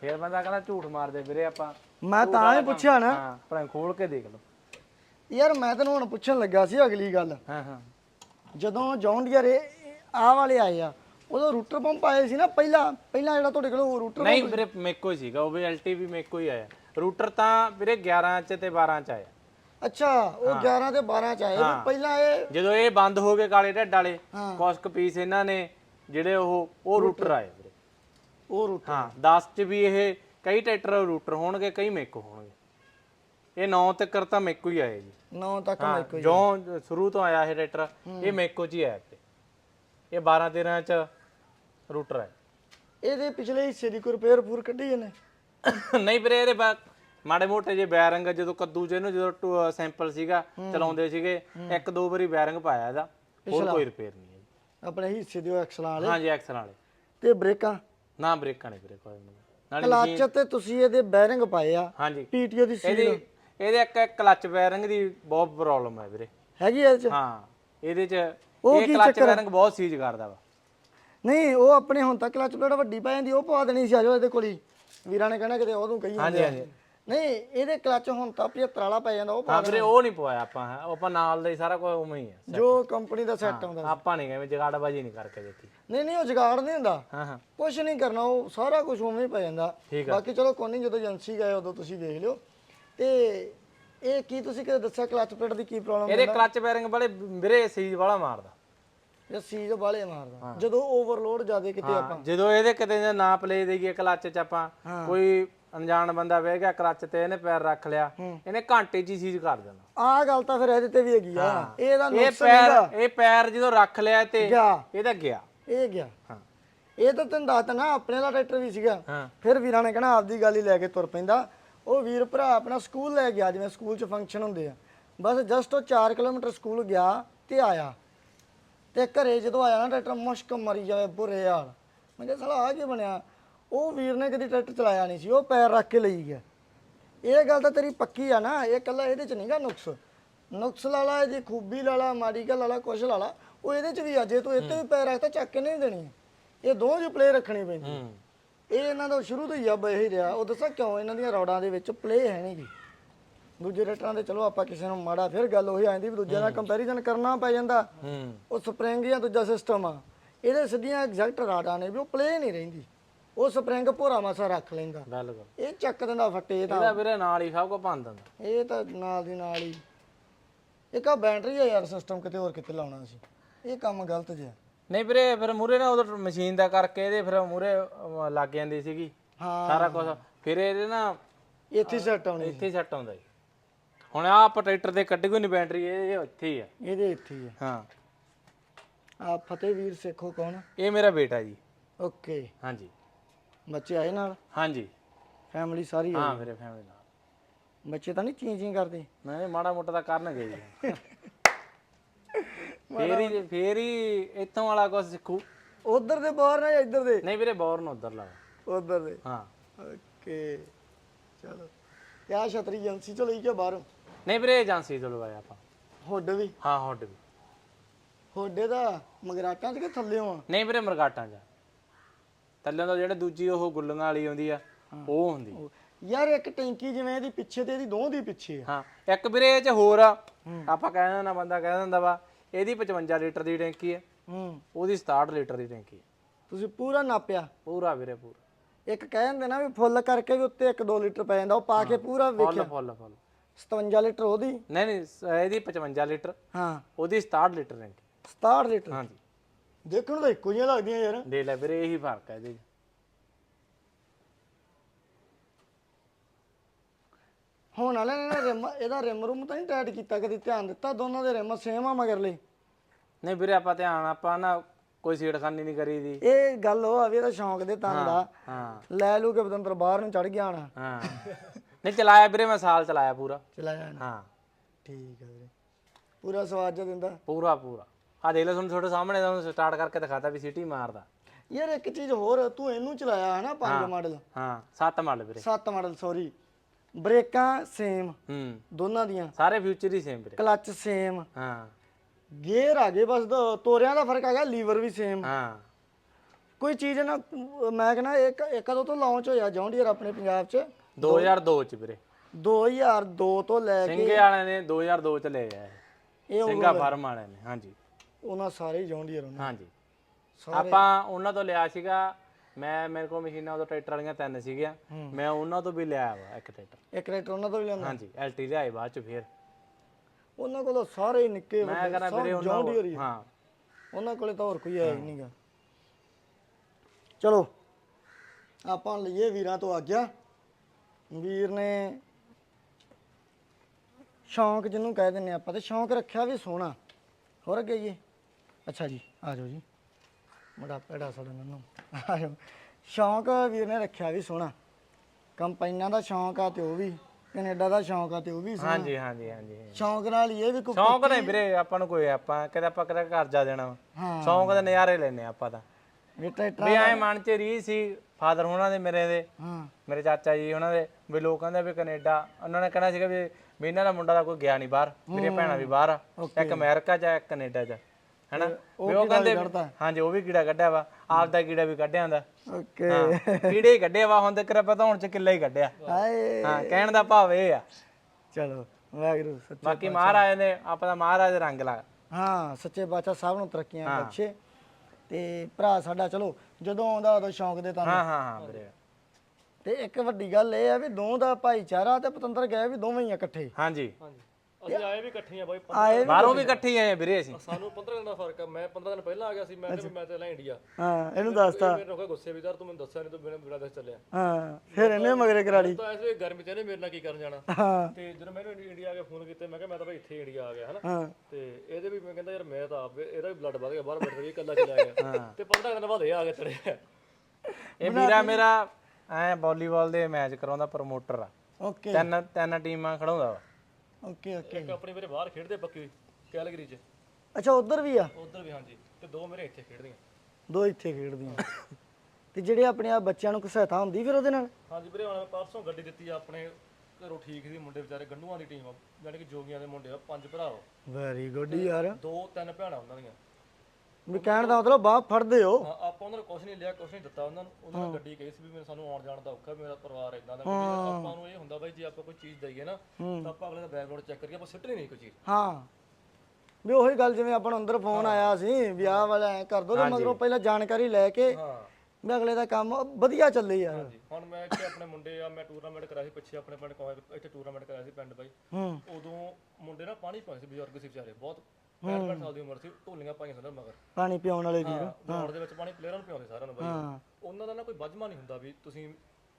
ਫਿਰ ਬੰਦਾ ਕਹਿੰਦਾ ਝੂਠ ਮਾਰਦੇ ਵੀਰੇ ਆਪਾਂ। ਮੈਂ ਤਾਂ ਹੀ ਪੁੱਛਿਆ ਨਾ। ਹਾਂ ਖੋਲ ਕੇ ਦੇਖ ਲਓ। ਯਾਰ ਮੈਂ ਤੈਨੂੰ ਹੁਣ ਪੁੱਛਣ ਲੱਗਾ ਸੀ ਅਗਲੀ ਗੱਲ। ਹਾਂ ਹਾਂ। ਜਦੋਂ ਜੌਨ ਡੀਅਰ ਇਹ ਆਹ ਵਾਲੇ ਆਏ ਆ ਉਦੋਂ ਰੂਟਰ ਪੰਪ ਆਏ ਸੀ ਨਾ ਪਹਿਲਾਂ। ਪਹਿਲਾਂ ਜਿਹੜਾ ਤੁਹਾਡੇ ਕੋਲ ਰੂਟਰ ਨਹੀਂ ਵੀਰੇ ਮੇਕੋ ਹੀ ਸੀਗਾ ਉਹ ਵੀ ਐਲਟੀ ਵੀ ਮੇਕੋ ਹੀ ਆਇਆ। ਰੂਟਰ ਤਾਂ ਵੀਰੇ 11 ਚ ਤੇ 12 ਚ ਆਇਆ। ਅੱਛਾ ਉਹ 11 ਤੇ 12 ਚ ਆਏ ਪਹਿਲਾਂ ਇਹ ਜਦੋਂ ਇਹ ਬੰਦ ਹੋ ਗਏ ਕਾਲੇ ਢੱਡ ਵਾਲੇ ਹਾਂ। ਕੁਸਕ ਪੀਸ ਇਹਨਾਂ ਨੇ ਜਿਹੜੇ ਉਹ ਉਹ ਰੂਟਰ। ਆਏ ਵੀਰੇ ਉਹ ਰੂਟਰ। ਹਾਂ 10 ਚ ਵੀ ਇਹ ਕਈ ਟਰੈਕਟਰ ਰੂਟਰ ਹੋਣਗੇ ਕਈ ਮੇਕੋ ਹੋਣਗੇ। ਇਹ 9 ਤੱਕ ਤਾਂ ਮੇਕੋ ਹੀ ਆਏ ਜੀ। 9 ਤੱਕ ਹਾਂ ਮੇਰੇ ਕੋਲ ਜੋ ਸ਼ੁਰੂ ਤੋਂ ਆਇਆ ਇਹ ਟਰੈਕਟਰ ਇਹ ਮੇਕੋ ਚ ਹੀ ਆਇਆ ਵੀਰੇ ਇਹ 12 13 ਚ ਰੂਟਰ ਹੈ ਇਹਦੇ ਪਿਛਲੇ ਹਿੱਸੇ ਦੀ ਕੋਈ ਰਿਪੇਅਰ ਪੂਰ ਕੱਢੀ ਇਹਨੇ? ਨਹੀਂ ਵੀਰੇ ਇਹਦੇ ਬਾ- ਮਾੜੇ ਮੋਟੇ ਜੇ ਬੈਰਿੰਗ ਜਦੋਂ ਕੱਦੂ ਚ ਇਹਨੂੰ ਜਦੋਂ ਸੈਂਪਲ ਸੀਗਾ ਚਲਾਉਂਦੇ ਸੀਗੇ ਇੱਕ ਦੋ ਵਾਰੀ ਬੈਰਿੰਗ ਪਾਇਆ ਇਹਦਾ ਹੋਰ ਕੋਈ ਰਿਪੇਅਰ ਨਹੀਂ ਹੈ। ਜੀ। ਆਪਣੇ ਹਿੱਸੇ ਦੇ ਐਕਸਲਾਂ ਵਾਲੇ। ਹਾਂਜੀ ਐਕਸਲ ਵਾਲੇ। ਤੇ ਬ੍ਰੇਕਾਂ? ਨਾ ਬ੍ਰੇਕਾਂ ਨਹੀਂ ਵੀਰੇ ਕੋਈ ਨਹੀਂ ਕਲੱਚ ਤੇ ਤੁਸੀਂ ਇਹਦੇ ਬੈਰਿੰਗ ਪਾਏ ਆ ਹਾਂਜੀ। ਪੀਟੀਓ ਦੀ ਇਹਦੀ ਸੀਲ ਇਹਦੇ ਇੱਕ ਕਲਚ ਬੈਰਿੰਗ ਦੀ ਬਹੁਤ ਪ੍ਰੋਬਲਮ ਹੈ ਵੀਰੇ। ਹੈਗੀ ਇਹਦੇ ਚ? ਹਾਂ ਇਹਦੇ ਚ ਇਹ ਕਲਚ? ਬੈਰਿੰਗ ਬਹੁਤ ਸੀਜ ਕਰਦਾ ਵਾ। ਨਹੀਂ ਉਹ ਆਪਣੇ ਹੁਣ ਤੱਕ ਕਲਚ ਪਲੇਟ ਵੱਡੀ ਪੈ ਜਾਂਦੀ ਉਹ ਪਵਾ ਦੇਣੀ ਸੀ ਆਜੋ ਇਹਦੇ ਕੋਲ ਹੀ। ਵੀਰਾਂ ਨੇ ਕਹਿਣਾ ਕਿਤੇ ਉਹਨੂੰ ਕਹੀ ਹਾਂਜੀ। ਹਾਂਜੀ। ਨਹੀਂ ਇਹਦੇ ਕਲਚ ਹੁਣ ਤਾਂ 75 ਵਾਲਾ ਪੈ ਜਾਂਦਾ ਉਹ ਪਾ ਹਾਂ ਵੀਰੇ ਉਹ ਨਹੀਂ ਪਵਾਇਆ ਆਪਾਂ ਹੈਂ, ਉਹ ਆਪਾਂ ਨਾਲ ਦਾ ਹੀ ਸਾਰਾ ਕੁਝ ਉਵੇਂ ਹੀ ਆ ਜੋ ਕੰਪਨੀ ਦਾ ਸੈੱਟ ਆਉਂਦਾ। ਆਪਾਂ ਨਹੀਂ ਐਵੇਂ ਜਗਾੜਬਾਜੀ ਨਹੀਂ ਕਰਕੇ ਦਿੱਤੀ ਨਹੀਂ ਨਹੀਂ ਉਹ ਜਗਾੜ ਨਹੀਂ ਹੁੰਦਾ। ਹਾਂ ਹਾਂ। ਕੁਝ ਨਹੀਂ ਕਰਨਾ ਉਹ ਸਾਰਾ ਕੁਝ ਉਵੇਂ ਹੀ ਪੈ ਜਾਂਦਾ। ਠੀਕ ਆ। ਬਾਕੀ ਚਲੋ ਕੋਈ ਨਹੀਂ ਜਦੋਂ ਏਜੰਸੀ ਗਏ ਉਦੋਂ ਤੁਸੀਂ ਦੇਖ ਲਿਓ। ਤੇ ਇਹ ਕੀ ਤੁਸੀਂ ਕਦੇ ਦੱਸਿਆ ਕਲਚ ਪਲੇਟ ਦੀ ਕੀ ਪ੍ਰੋਬਲਮ ਇਹਦੇ ਕਲਚ ਬੈਰਿੰਗ ਵਾਲੇ ਵੀਰੇ ਸੀਜ ਵਾਲਾ ਮਾਰਦਾ। ਇਹ ਸੀਜ ਬਾਲੇ ਮਾਰਦਾ। ਜਦੋਂ ਓਵਰਲੋਡ ਜ਼ਿਆਦਾ ਕਿਤੇ ਆਪਾਂ। ਹਾਂ, ਜਦੋਂ ਇਹਦੇ ਕਿਤੇ ਜੇ ਨਾ ਪਲੇ ਦੇਈਏ ਕਲਚ ਚ ਆਪਾਂ ਕੋਈ ਅਣਜਾਣ ਬੰਦਾ ਬਹਿ ਗਿਆ ਕਲਚ ਤੇ ਇਹਨੇ ਪੈਰ ਰੱਖ ਲਿਆ ਇਹਨੇ ਘੰਟੇ ਚ ਹੀ ਸੀਜ ਕਰ ਦੇਣਾ। ਆਹ ਗੱਲ ਤਾਂ ਫਿਰ ਇਹਦੇ ਤੇ ਵੀ ਹੈਗੀ ਆ। ਇਹਦਾ ਇਹ ਨੁਕਸ ਨਹੀਂਗਾ। ਪੈਰ ਇਹ ਪੈਰ ਜਦੋਂ ਰੱਖ ਲਿਆ ਤੇ ਗਿਆ। ਇਹਦਾ ਗਿਆ। ਇਹ ਗਿਆ। ਹਾਂ। ਇਹ ਤਾਂ ਤੈਨੂੰ ਦੱਸਤਾ ਨਾ ਆਪਣੇ ਵਾਲਾ ਟਰੈਕਟਰ ਵੀ ਸੀਗਾ। ਹਾਂ। ਫਿਰ ਵੀਰਾਂ ਨੇ ਕਹਿਣਾ ਆਪਦੀ ਗੱਲ ਹੀ ਲੈ ਕੇ ਤੁਰ ਪੈਂਦਾ। ਉਹ ਵੀਰ ਭਰਾ ਆਪਣਾ ਸਕੂਲ ਲੈ ਗਿਆ ਜਿਵੇਂ ਸਕੂਲ 'ਚ ਫੰਕਸ਼ਨ ਹੁੰਦੇ ਆ। ਬਸ ਜਸਟ ਉਹ 4 ਕਿਲੋਮੀਟਰ ਸਕੂਲ ਗਿਆ ਤੇ ਆਇਆ। ਤੇ ਘਰੇ ਜਦੋਂ ਆਇਆ ਨਾ ਟਰੈਕਟਰ ਮੁਸ਼ਕ ਮਰੀ ਜਾਵੇ ਬੁਰੇ ਹਾਲ। ਮੈਂ ਕਿਹਾ ਸਾਲਾ ਆ ਕੀ ਬਣਿਆ? ਉਹ ਵੀਰ ਨੇ ਕਦੀ ਟਰੈਕਟਰ ਚਲਾਇਆ ਨਹੀਂ ਸੀ ਉਹ ਪੈਰ ਰੱਖ ਕੇ ਲਈ ਗਿਆ। ਇਹ ਗੱਲ ਤਾਂ ਤੇਰੀ ਪੱਕੀ ਆ ਨਾ ਇਹ ਕੱਲਾ ਇਹਦੇ 'ਚ ਨਹੀਂਗਾ ਨੁਕਸ। ਨੁਕਸ ਲਾਲਾ ਇਹਦੀ ਖੂਬੀ ਲਾਲਾ ਮਾੜੀ ਗੱਲ ਲਾਲਾ ਕੁਛ ਲਾਲਾ ਉਹ ਇਹਦੇ 'ਚ ਵੀ ਆ। ਜੇ ਤੂੰ ਇੱਥੇ ਵੀ ਪੈਰ ਰੱਖਤਾ ਚੱਕ ਕੇ ਨਹੀਂ ਦੇਣੀ। ਇਹ ਦੋ ਜਿਹੇ ਪਲੇ ਰੱਖਣੀ ਪੈਂਦੀ। ਇਹ ਇਹਨਾਂ ਦਾ ਸ਼ੁਰੂ ਤੋਂ ਹੀ ਆ ਬਈ ਰਿਹਾ। ਉਹ ਦੱਸਾਂ ਕਿਉਂ ਇਹਨਾਂ ਦੀਆਂ ਰੌੜਾਂ ਦੇ ਵਿੱਚ ਪਲੇ ਹੈ ਨਹੀਂ ਗੀ ਦੂਜੇ ਰੇਟਰਾਂ ਦੇ ਚਲੋ ਆਪਾਂ ਕਿਸੇ ਨੂੰ ਮਾੜਾ ਫਿਰ ਗੱਲ ਉਹੀ ਆਂਦੀ ਵੀ ਦੂਜਿਆਂ ਨਾਲ ਕੰਪੈਰੀਜ਼ਨ ਕਰਨਾ ਪੈ ਜਾਂਦਾ। ਉਹ ਸਪਰਿੰਗ ਜਾਂ ਦੂਜਾ ਸਿਸਟਮ ਆ। ਇਹਦੇ ਸਿੱਧੀਆਂ ਐਗਜ਼ੈਕਟ ਰਾਡਾਂ ਨੇ ਵੀ ਉਹ ਪਲੇ ਨਹੀਂ ਰਹਿੰਦੀ। ਉਹ ਸਪਰਿੰਗ ਭੋਰਾ ਮਾਸਾ ਰੱਖ ਲੈਂਦਾ। ਬਿਲਕੁਲ। ਇਹ ਚੱਕ ਦਿੰਦਾ ਫੱਟੇ ਤਾਂ ਇਹਦਾ ਵੀਰੇ ਨਾਲ ਹੀ ਸਭ ਕੁਝ ਭੰਨ ਦਿੰਦਾ। ਇਹ ਤਾਂ ਨਾਲ ਦੀ ਨਾਲ ਹੀ। ਇੱਕ ਆ ਬੈਟਰੀ ਆ ਯਾਰ ਸਿਸਟਮ ਕਿਤੇ ਹੋਰ ਕਿਤੇ ਲਾਉਣਾ ਸੀ। ਇਹ ਕੰਮ ਗਲਤ ਜਿਹਾ। ਨਹੀਂ ਵੀਰੇ ਫਿਰ ਮੂਰੇ ਨਾ ਉਧਰ ਮਸ਼ੀਨ ਦਾ ਕਰਕੇ ਇਹਦੇ ਫਿਰ ਮੂਰੇ ਲੱਗ ਜਾਂਦੀ ਸੀਗੀ। ਹਾਂ। ਸਾਰਾ ਕੁਝ ਫਿਰ ਇਹਦੇ ਨਾ ਇੱਥੇ ਸੈੱਟ ਆਉਣੀ ਇੱਥੇ ਹੀ ਸੈੱਟ ਆਉਂਦਾ ਜੀ ਹੁਣ ਆ ਆਪਾਂ ਟਰੈਕਟਰ ਤੇ ਕੱਢੀ ਕੋਈ ਨਹੀਂ ਬੈਟਰੀ ਇਹ ਇਹ ਇੱਥੇ ਹੀ ਆ। ਇਹਦੇ ਇੱਥੇ ਹੀ ਹਾਂ। ਆ ਆ ਫਤਿਹਵੀਰ ਸੇਖੋ ਕੌਣ? ਇਹ ਮੇਰਾ ਬੇਟਾ ਜੀ। ਓਕੇ ਹਾਂਜੀ। ਬੱਚੇ ਆਏ ਨਾਲ? ਹਾਂਜੀ। ਫੈਮਿਲੀ ਸਾਰੀ ਹਾਂ ਮੇਰੇ ਫੈਮਿਲੀ ਨਾਲ। ਬੱਚੇ ਤਾਂ ਨਹੀਂ ਚੀਂ ਚੀਂ ਕਰਦੇ? ਨਹੀਂ ਮਾੜਾ ਮੋਟਾ ਤਾਂ ਕਰਨਗੇ ਜੀ। ਫੇਰ ਹੀ ਫੇਰ ਹੀ ਇੱਥੋਂ ਵਾਲਾ ਕੁਝ ਸਿੱਖੂ। ਉਧਰ ਦੇ ਬਾਹਰ ਨਾ ਜਾਂ ਇੱਧਰ ਦੇ? ਨਹੀਂ ਵੀਰੇ ਬੌਰਨ ਉਧਰ ਲਾ ਉਧਰ ਦੇ? ਹਾਂ। ਓਕੇ ਚਲੋ। ਕਿਆ ਛਤਰੀ ਏਜੰਸੀ ਚੋਂ ਲਈ ਕੇ ਬਾਹਰੋਂ? ਨਹੀਂ ਵੀਰੇ ਏਜੰਸੀ ਤੋਂ ਲਵਾਇਆ ਆਪਾਂ। ਹੁੱਡ ਵੀ? ਹਾਂ ਹੁੱਡ ਵੀ। ਹੁੱਡੇ ਦਾ ਮਗਰਾਟਾਂ ਚ ਕਿ ਥੱਲਿਓਂ ਆ? ਨਹੀਂ ਵੀਰੇ ਮਰਗਾਟਾਂ ਚ ਥੱਲੇ ਤੋਂ ਜਿਹੜੇ ਦੂਜੀ ਉਹ ਗੁੱਲੀਆਂ ਵਾਲੀ ਆਉਂਦੀ ਆ ਉਹ ਹੁੰਦੀ। ਯਾਰ ਇੱਕ ਟੈਂਕੀ ਜਿਵੇਂ ਇਹਦੀ ਪਿੱਛੇ ਤੇ ਇਹਦੀ ਦੋਹਾਂ ਦੀ ਪਿੱਛੇ ਆ। ਹਾਂ ਇੱਕ ਵੀਰੇ ਇਹ ਚ ਹੋਰ ਆ। ਆਪਾਂ ਕਹਿ ਦਿੰਦਾ ਬੰਦਾ ਕਹਿ ਦਿੰਦਾ ਵਾ ਇਹਦੀ 55 ਲੀਟਰ ਦੀ ਟੈਂਕੀ ਹੈ ਹੂੰ। ਉਹਦੀ 67 ਲੀਟਰ ਦੀ ਟੈਂਕੀ ਤੁਸੀਂ ਪੂਰਾ ਨਾਪਿਆ? ਪੂਰਾ ਵੀਰੇ ਪੂਰਾ। ਇੱਕ ਕਹਿ ਦਿੰਦੇ ਨਾ ਵੀ ਫੁੱਲ ਕਰਕੇ ਵੀ ਉੱਤੇ 1-2 ਲੀਟਰ ਪੈ ਜਾਂਦਾ ਉਹ ਪਾ ਕੇ ਪੂਰਾ ਫੁੱਲ ਵੇਖਿਆ? ਫੁੱਲ ਫੁੱਲ। 57 ਲੀਟਰ ਉਹਦੀ? ਨਹੀਂ ਨਹੀਂ ਸ- ਇਹਦੀ 55 ਲੀਟਰ। ਹਾਂ। ਉਹਦੀ 67 ਲੀਟਰ ਟੈਂਕੀ। 67 ਲੀਟਰ? ਹਾਂਜੀ। ਦੇਖਣ ਨੂੰ ਤਾਂ ਇੱਕੋ ਜਿਹੀਆਂ ਲੱਗਦੀਆਂ ਯਾਰ। ਦੇ ਲੈ ਵੀਰੇ ਇਹੀ ਫ਼ਰਕ ਹੈ ਇਹਦੇ 'ਚ। ਹੁਣ ਵਾਲੇ ਨੇ ਰਿਮ ਇਹਦਾ ਰਿਮ ਰੂਮ ਤਾਂ ਨਹੀਂ ਟਾਈਟ ਕੀਤਾ ਕਦੀ ਧਿਆਨ ਦਿੱਤਾ? ਦੋਨਾਂ ਦੇ ਰਿਮ ਸੇਮ ਆ ਮਗਰਲੇ। ਨਹੀਂ ਵੀਰੇ ਆਪਾਂ ਧਿਆਨ ਆਪਾਂ ਨਾ ਕੋਈ ਸੀੜਖਾਨੀ ਨਹੀਂ ਕਰੀਦੀ ਇਹ ਗੱਲ ਉਹ ਆ ਵੀ ਇਹਦਾ ਸ਼ੌਂਕ ਦੇ ਤਨ ਦਾ। ਹਾਂ ਲੈ ਲੂ ਕੇ ਬਦੰਤਰ ਬਾਹਰ ਨੂੰ ਚੜ ਗਿਆ ਹੋਣਾ ਹਾਂ। ਨਹੀਂ ਚਲਾਇਆ ਵੀਰੇ ਮੈਂ ਸਾਲ ਚਲਾਇਆ ਪੂਰਾ। ਚਲਾਇਆ ਨਾ। ਹਾਂ। ਠੀਕ ਹੈ ਵੀਰੇ। ਪੂਰਾ ਸਵਾਦ ਜਿਹਾ ਦਿੰਦਾ। ਪੂਰਾ ਪੂਰਾ। ਆ ਦੇਖ ਲੈ ਤੁਹਾਨੂੰ ਤੁਹਾਡੇ ਸਾਹਮਣੇ ਤੁਹਾਨੂੰ ਸਟਾਰਟ ਕਰਕੇ ਦਿਖਾਤਾ ਵੀ ਸਿਟੀ ਮਾਰਦਾ। ਯਾਰ ਇੱਕ ਚੀਜ਼ ਹੋਰ ਤੂੰ ਇਹਨੂੰ ਚਲਾਇਆ ਹੈ ਨਾ ਪੰਜ ਮਾਡਲ ਹਾਂ ਸੱਤ ਮੱਲ ਵੀਰੇ। ਸੱਤ ਮਾਡਲ ਸੌਰੀ ਬ੍ਰੇਕਾਂ ਸੇਮ ਹੂੰ। ਦੋਨਾਂ ਦੀਆਂ। ਸਾਰੇ ਫਿਊਚਰ ਹੀ ਸੇਮ ਵੀਰੇ। ਕਲੱਚ ਸੇਮ ਹਾਂ। ਗੇਅਰ ਆ ਗਏ ਬਸ ਦੋ- ਤੋਰਿਆਂ ਦਾ ਫ਼ਰਕ ਆ ਗਿਆ ਲੀਵਰ ਵੀ ਸੇਮ ਹਾਂ। ਕੋਈ ਚੀਜ਼ ਨਾ ਮੈਂ ਕਹਿੰਦਾ ਇੱਕ ਇੱਕ ਦੋ ਤੋਂ ਲਾਂਚ ਹੋਇਆ ਜੌਂਡੀਅਰ ਆਪਣੇ ਪੰਜਾਬ 'ਚ। 2002 ਚ ਵੀਰੇ। 2002 ਤੋਂ ਲੈ ਕੇ ਸਿੰਘੇ ਵਾਲਿਆਂ ਨੇ 2002 ਚ ਲੈ ਆਏ ਇਹ। ਸਿੰਘਾ ਫਾਰਮ ਵਾਲਿਆਂ ਨੇ ਹਾਂਜੀ। ਉਹਨਾਂ ਸਾਰੇ ਜੌਂਡੀਅਰ ਉਹਨਾਂ ਹਾਂਜੀ। ਆਪਾਂ ਉਹਨਾਂ ਤੋਂ ਲਿਆ ਸੀਗਾ ਮੈਂ ਮੇਰੇ ਕੋਲ ਮਸ਼ੀਨਾਂ ਉਦੋਂ ਟਰੈਕਟਰ ਵਾਲੀਆਂ ਤਿੰਨ ਸੀਗੀਆਂ। ਮੈਂ ਉਹਨਾਂ ਤੋਂ ਵੀ ਲਿਆ ਵਾ ਇੱਕ ਟਰੈਕਟਰ। ਇੱਕ ਰੇਟਰ ਉਹਨਾਂ ਤੋਂ ਵੀ ਲੈਂਦਾ ਹਾਂਜੀ ਐਲਟੀ ਲਿਆਏ ਬਾਅਦ ਚ ਫੇਰ। ਉਹਨਾਂ ਕੋਲ ਸਾਰੇ ਨਿੱਕੇ ਮੈਂ ਕਹਿੰਦਾ ਵੀਰੇ ਉਹਨਾਂ ਕੋਲ। ਹਾਂ ਉਹਨਾਂ ਕੋਲੇ ਤਾਂ ਹੋਰ ਕੋਈ ਹੈ ਹੀ ਨਹੀਂਗਾ। ਚਲੋ ਆਪਾਂ ਲਈਏ ਵੀਰਾਂ ਤੋਂ ਆਗਿਆ। ਵੀਰ ਨੇ ਸ਼ੌਂਕ ਜਿਹਨੂੰ ਕਹਿ ਦਿੰਨੇ ਆਪਾਂ ਤੇ ਸ਼ੌਂਕ ਰੱਖਿਆ ਵੀ ਸੋਹਣਾ। ਹੋਰ ਅੱਗੇ ਜੀ। ਅੱਛਾ ਜੀ ਆ ਜਾਓ ਜੀ। ਬੜਾ ਪੈੜਾ ਸਾਡਾ ਮੈਨੂੰ ਆ ਜਾਓ। ਸ਼ੌਂਕ ਵੀਰ ਨੇ ਰੱਖਿਆ ਵੀ ਸੋਹਣਾ। ਕੰਪਾਈਨਾਂ ਦਾ ਸ਼ੌਂਕ ਆ ਤੇ ਉਹ ਵੀ ਕੈਨੇਡਾ ਦਾ ਸ਼ੌਂਕ ਆ ਤੇ ਉਹ ਵੀ ਸੋਹਣਾ। ਹਾਂਜੀ ਹਾਂਜੀ ਹਾਂਜੀ। ਸ਼ੌਂਕ ਨਾਲ ਹੀ ਇਹ ਵੀ ਕੋਈ ਸ਼ੌਂਕ ਨਹੀਂ ਵੀਰੇ ਆਪਾਂ ਨੂੰ ਕੋਈ ਆਪਾਂ ਕਦੇ ਆਪਾਂ ਕਦੇ ਕਰਜ਼ਾ ਦੇਣਾ ਵਾ। ਹਾਂ। ਸ਼ੌਂਕ ਦੇ ਨਜ਼ਾਰੇ ਲੈਨੇ ਆਪਾਂ ਤਾਂ। ਵੀ ਟਰੈਕਟਰ ਵੀ ਐ ਮਨ ਚ ਰੀ ਸੀ ਫਾਦਰ ਉਹਨਾਂ ਦੇ ਮੇਰੇ ਦੇ ਹਾਂ। ਮੇਰੇ ਚਾਚਾ ਜੀ ਉਹਨਾਂ ਦੇ ਵੀ ਲੋਕ ਕਹਿੰਦੇ ਵੀ ਕੈਨੇਡਾ ਉਹਨਾਂ ਨੇ ਕਹਿਣਾ ਸੀਗਾ ਵੀ ਵੀ ਇਹਨਾਂ ਦਾ ਮੁੰਡਾ ਦਾ ਕੋਈ ਗਿਆ ਨਹੀਂ ਬਾਹਰ ਮੇਰੀਆਂ ਭੈਣਾਂ ਵੀ ਬਾਹਰ ਆ। ਇੱਕ ਅਮਰੀਕਾ 'ਚ ਆ, ਇੱਕ ਕੈਨੇਡਾ 'ਚ ਆ। ਹੈਨਾ? ਵੀ ਉਹ ਕਹਿੰਦੇ ਹਾਂਜੀ ਉਹ ਵੀ ਕੀੜਾ ਕੱਢਿਆ ਵਾ। ਆਪ ਦਾ ਕੀੜਾ ਵੀ ਕੱਢਿਆ ਹੁੰਦਾ। ਓਕੇ। ਕੀੜੇ ਹੀ ਕੱਢੇ ਵਾ ਹੁਣ ਤੱਕ ਪਤਾ ਹੁਣ ਚ ਕਿੱਲਾ ਹੀ ਕੱਢਿਆ। ਹਾਏ। ਹਾਂ ਕਹਿਣ ਦਾ ਭਾਵ ਇਹ ਆ। ਚਲੋ ਵਾਹਿਗੁਰੂ ਸੱਚੇ ਬਾਕੀ ਮਹਾਰਾਜ ਨੇ ਆਪਣਾ ਮਹਾਰਾਜ ਰੰਗ ਲਾ ਹਾਂ ਸੱਚੇ ਬਾਦਸ਼ਾਹ ਸਭ ਨੂੰ ਤਰੱਕੀਆਂ ਬਖਸ਼ੇ। ਤੇ ਭਰਾ ਸਾਡਾ ਚਲੋ ਜਦੋਂ ਆਉਂਦਾ ਉਦੋਂ ਸ਼ੌਂਕ ਦੇ ਤੁਹਾਨੂੰ। ਹਾਂ ਹਾਂ ਹਾਂ ਵੀਰੇ। ਤੇ ਇੱਕ ਵੱਡੀ ਗੱਲ ਇਹ ਆ ਵੀ ਦੋ ਦਾ ਭਾਈਚਾਰਾ ਤੇ ਪਤੰਦਰ ਗਏ ਵੀ ਦੋਵੇਂ ਹੀ ਇਕੱਠੇ। ਹਾਂਜੀ। ਹਾਂਜੀ। ਅਸੀਂ ਆਏ ਵੀ ਇਕੱਠੀਆਂ ਬਾਈ ਆਏ ਬਾਹਰੋਂ ਵੀ ਇਕੱਠੇ ਹੀ ਆਏ ਵੀਰੇ ਅਸੀਂ। ਸਾਨੂੰ 15 ਦਿਨ ਦਾ ਫ਼ਰਕ ਆ। ਮੈਂ 15 ਦਿਨ ਪਹਿਲਾਂ ਆ ਗਿਆ ਸੀ ਮੈਂ ਕਿਹਾ ਵੀ ਮੈਂ ਤੇ ਲੈ ਇੰਡੀਆ। ਹਾਂ ਇਹਨੂੰ ਦੱਸਤਾ ਮੇਰੇ ਨਾਲ ਕੋਈ ਗੁੱਸੇ ਵੀ ਯਾਰ ਤੂੰ ਮੈਨੂੰ ਦੱਸਿਆ ਨਹੀਂ ਤੂੰ ਬਿਨਾਂ ਬਿਨਾਂ ਦੱਸ ਚੱਲਿਆ। ਹਾਂ ਫਿਰ ਇਹਨੇ ਮਗਰੇ ਕਰਾੜੀ ਤਾਂ ਇਸ ਗਰਮੀ ਚ ਇਹਨੇ ਮੇਰੇ ਨਾਲ ਕੀ ਕਰਨ ਜਾਣਾ? ਹਾਂ। ਤੇ ਜਦੋਂ ਮੈਨੂੰ ਇੰਡੀਆ ਆ ਕੇ ਫੋਨ ਕੀਤੇ ਮੈਂ ਕਿਹਾ ਮੈਂ ਤਾਂ ਭਾਈ ਇੱਥੇ ਇੰਡੀਆ ਆ ਗਿਆ ਹਨਾ? ਹਾਂ। ਤੇ ਇਹਦੇ ਵੀ ਮੈਂ ਕਹਿੰਦਾ ਯਾਰ ਮੈਂ ਤਾਂ ਆਪ ਇਹਦਾ ਵੀ ਬਲੱਡ ਵੱਧ ਗਿਆ ਬਾਹਰ ਬੈਠ ਕੇ ਇਕੱਲਾ ਚਲਾ ਗਿਆ। ਤੇ 15 ਦਿਨ ਬਾਅਦ ਇਹ ਆ ਕੇ ਚੜੇ ਇਹ ਵੀਰਾ ਮੇਰਾ ਐ ਵਾਲੀਬਾਲ ਦੇ ਮੈਚ ਕਰਾਉਂਦਾ ਪ੍ਰਮੋਟਰ ਆ। ਓਕੇ ਤਿੰਨ ਤਿੰਨ ਟੀਮਾਂ ਖੜਾਉਂਦਾ ਵਾ। Okay okay. ਇੱਕ ਆਪਣੀ ਮੇਰੇ ਬਾਹਰ ਖੇਡਦੇ ਪੱਕੀ ਕੈਲਗਰੀ ਚ। ਅੱਛਾ ਉਧਰ ਵੀ ਆ? ਉਧਰ ਵੀ ਹਾਂਜੀ। ਤੇ ਦੋ ਮੇਰੇ ਇੱਥੇ ਖੇਡਦੀਆਂ। ਦੋ ਇੱਥੇ ਖੇਡਦੀਆਂ। ਤੇ ਜਿਹੜੇ ਆਪਣੇ ਆ ਬੱਚਿਆਂ ਨੂੰ ਕੋਈ ਸਹਾਇਤਾ ਹੁੰਦੀ ਫਿਰ ਉਹਦੇ ਨਾਲ? ਹਾਂਜੀ ਵੀਰੇ ਹੁਣ ਪਰਸੋਂ ਗੱਡੀ ਦਿੱਤੀ ਆ ਆਪਣੇ ਘਰੋਂ ਠੀਕ ਸੀ ਮੁੰਡੇ ਵਿਚਾਰੇ ਗੰਡੂਆਂ ਦੀ ਟੀਮ ਆ। ਯਾਨੀ ਕਿ ਜੋਗੀਆਂ ਦੇ ਮੁੰਡੇ ਆ ਪੰਜ ਭਰਾ ਵੈਰੀ ਗੁੱਡ ਯਾਰ। ਦੋ ਤਿੰਨ ਭੈਣਾਂ ਉਹਨਾਂ ਦੀਆਂ। ਵੀ ਕਹਿਣ ਦਾ ਮਤਲਬ ਬਾਹ ਫੜਦੇ ਹੋ। ਹਾਂ, ਆਪਾਂ ਉਹਨਾਂ ਨੂੰ ਕੁਝ ਨਹੀਂ ਲਿਆ ਕੁਝ ਨਹੀਂ ਦਿੱਤਾ ਉਹਨਾਂ ਨੂੰ। ਉਹਨਾਂ ਨੇ ਗੱਡੀ ਕਹੀ ਸੀ ਵੀ ਮੈਨੂੰ ਸਾਨੂੰ ਆਉਣ ਜਾਣ ਦਾ ਔਖਾ ਮੇਰਾ ਪਰਿਵਾਰ ਇਦਾਂ ਦਾ ਵੀ ਆਪਾਂ ਨੂੰ ਇਹ ਹੁੰਦਾ ਬਾਈ ਜੇ ਆਪਾਂ ਕੋਈ ਚੀਜ਼ ਦਈਏ ਨਾ ਤਾਂ ਆਪਾਂ ਅਗਲੇ ਦਾ ਬੈਕਗ੍ਰਾਉਂਡ ਚੈੱਕ ਕਰੀਏ ਆਪਾਂ ਸਿੱਟਣੀ ਨਹੀਂ ਕੋਈ ਚੀਜ਼। ਹਾਂ। ਵੀ ਉਹੀ ਗੱਲ ਜਿਵੇਂ ਆਪਾਂ ਨੂੰ ਅੰਦਰ ਫੋਨ ਆਇਆ ਸੀ ਵਿਆਹ ਵਾਲਾ ਐ ਕਰ ਦੋ ਤੇ ਮਗਰੋਂ ਪਹਿਲਾਂ ਜਾਣਕਾਰੀ ਲੈ ਕੇ ਹਾਂ। ਵੀ ਅਗਲੇ ਦਾ ਕੰਮ ਵਧੀਆ ਚੱਲੇ ਯਾਰ ਹਾਂਜੀ। ਹੁਣ ਮੈਂ ਇੱਥੇ ਆਪਣੇ ਮੁੰਡੇ ਆ ਮੈਂ ਟੂਰਨਾਮੈਂਟ ਕਰਾਇਆ ਸੀ ਪਿੱਛੇ ਆਪਣੇ ਪਿੰਡ ਕੋਲ ਇੱਥੇ ਟੂਰਨਾਮੈਂਟ ਕਰਾਇਆ ਸੀ ਪਿੰਡ ਬਾਈ। ਹੂੰ। ਉਦੋਂ ਮੁੰਡੇ ਨਾ ਪਾਣੀ ਪਾਉਂਦੇ ਸੀ ਬਜ਼ੁਰਗ ਸੀ ਵਿਚਾਰੇ ਬਹੁਤ 65 ਸਾਲ ਦੀ ਉਮਰ ਸੀ ਢੋਲੀਆਂ ਪਾਈਆਂ ਸਨ ਮਗਰ। ਪਾਣੀ ਪਿਆਉਣ ਵਾਲੇ ਵੀਰ ਗਰਾਊਂਡ ਦੇ ਵਿੱਚ ਪਾਣੀ ਪਲੇਅਰਾਂ ਨੂੰ ਪਿਆਉਂਦੇ ਸਾਰਿਆਂ ਨੂੰ ਬਾਈ। ਉਹਨਾਂ ਦਾ ਨਾ ਕੋਈ ਵੱਜਮਾ ਨਹੀਂ ਹੁੰਦਾ ਵੀ ਤੁਸੀਂ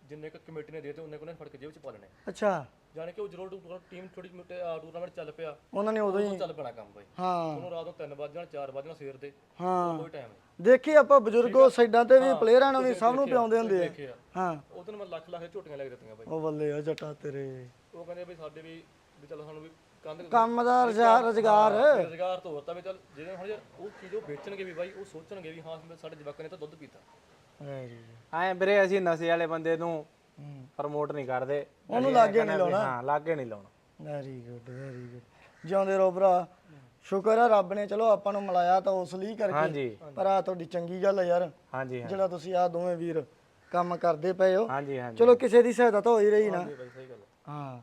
ਜਿੰਨੇ ਕੁ ਕਮੇਟੀ ਨੇ ਦੇਤੇ ਉਹਨੇ ਕੋਨੇ ਫੜ ਕੇ ਜੇਬ ਚ ਪਾ ਲੈਣੇ। ਅੱਛਾ। ਜਾਣੀ ਕਿ ਉਹ ਜ਼ਰੂਰ ਟੀਮ ਥੋੜੀ ਮੋਟੇ ਟੂਰਨਾਮੈਂਟ ਚੱਲ ਪਿਆ ਉਹਨਾਂ ਨੇ ਉਦੋਂ ਹੀ ਚੱਲ ਪੈਣਾ ਕੰਮ ਬਾਈ। ਹਾਂ। ਉਹਨੂੰ ਰਾਤ ਨੂੰ 3 ਵਜੇ ਜਾਣ 4 ਵਜੇ ਜਾਣ ਸਵੇਰ ਦੇ ਹਾਂ। ਕੋਈ ਟਾਈਮ ਨਹੀਂ। ਦੇਖੀ ਆਪਾਂ ਬਜ਼ੁਰਗੋ ਸਾਈਡਾਂ ਤੇ ਵੀ ਪਲੇਅਰਾਂ ਨੂੰ ਵੀ ਸਭ ਨੂੰ ਪਿਆਉਂਦੇ ਹੁੰਦੇ ਆ। ਹਾਂ। ਉਹਦੋਂ ਮੈਂ ਲੱਖ ਲੱਖ ਝੋਟੀਆਂ ਲੈ ਕੇ ਦਿੱਤੀਆਂ ਬਾਈ। ਉਹ ਬੱਲੇ ਆ ਜੱਟਾ ਤੇਰੇ। ਉਹ ਕਹਿੰਦੇ ਵੀ ਸਾਡੇ ਵੀ ਵੀ ਚਲੋ ਸਾਨੂੰ ਵੀ ਕੰਮ ਦਾ ਰੁਜ਼ਗਾਰ ਰੁਜ਼ਗਾਰ ਰੋਜ਼ਗਾਰ। ਤੋਂ ਹੋਰ ਤਾਂ ਵੀ ਚੱਲ ਜਿਹੜੇ ਹੁਣ ਯਾਰ ਉਹ ਚੀਜ਼ ਉਹ ਵੇਚਣਗੇ ਵੀ ਬਾਈ ਉਹ ਸੋਚਣਗੇ ਵੀ ਹਾਂ ਸਾਡੇ ਜਵਾਕਾਂ ਨੇ ਤਾਂ ਦੁੱਧ ਪੀਤਾ। ਐ ਵੀਰੇ ਅਸੀਂ ਨਸ਼ੇ ਵਾਲੇ ਬੰਦੇ ਨੂੰ ਪ੍ਰਮੋਟ ਨਹੀਂ ਕਰਦੇ। ਉਹਨੂੰ ਲਾਗੇ ਨਹੀਂ ਲਾਉਣਾ। ਹਾਂ ਲਾਗੇ ਨਹੀਂ ਲਾਉਣਾ। ਵੈਰੀ ਗੁੱਡ ਵੈਰੀ ਗੁੱਡ ਜਿਉਂਦੇ ਰਹੋ ਭਰਾ। ਸ਼ੁਕਰ ਆ ਰੱਬ ਨੇ ਚਲੋ ਆਪਾਂ ਨੂੰ ਮਿਲਾਇਆ ਤਾਂ ਉਸ ਲਈ ਕਰਕੇ। ਹਾਂਜੀ। ਪਰ ਆ ਤੁਹਾਡੀ ਚੰਗੀ ਗੱਲ ਆ ਯਾਰ। ਹਾਂਜੀ ਹਾਂ ਜਿਹੜਾ ਤੁਸੀਂ ਆ ਦੋਵੇਂ ਵੀਰ ਕੰਮ ਕਰਦੇ ਪਏ ਹੋ। ਹਾਂਜੀ ਹਾਂਜੀ। ਚਲੋ ਕਿਸੇ ਦੀ ਸਹਾਇਤਾ ਤਾਂ ਹੋ ਹੀ ਰਹੀ ਨਾ। ਬਾਈ ਸਹੀ ਗੱਲ ਆ। ਹਾਂ।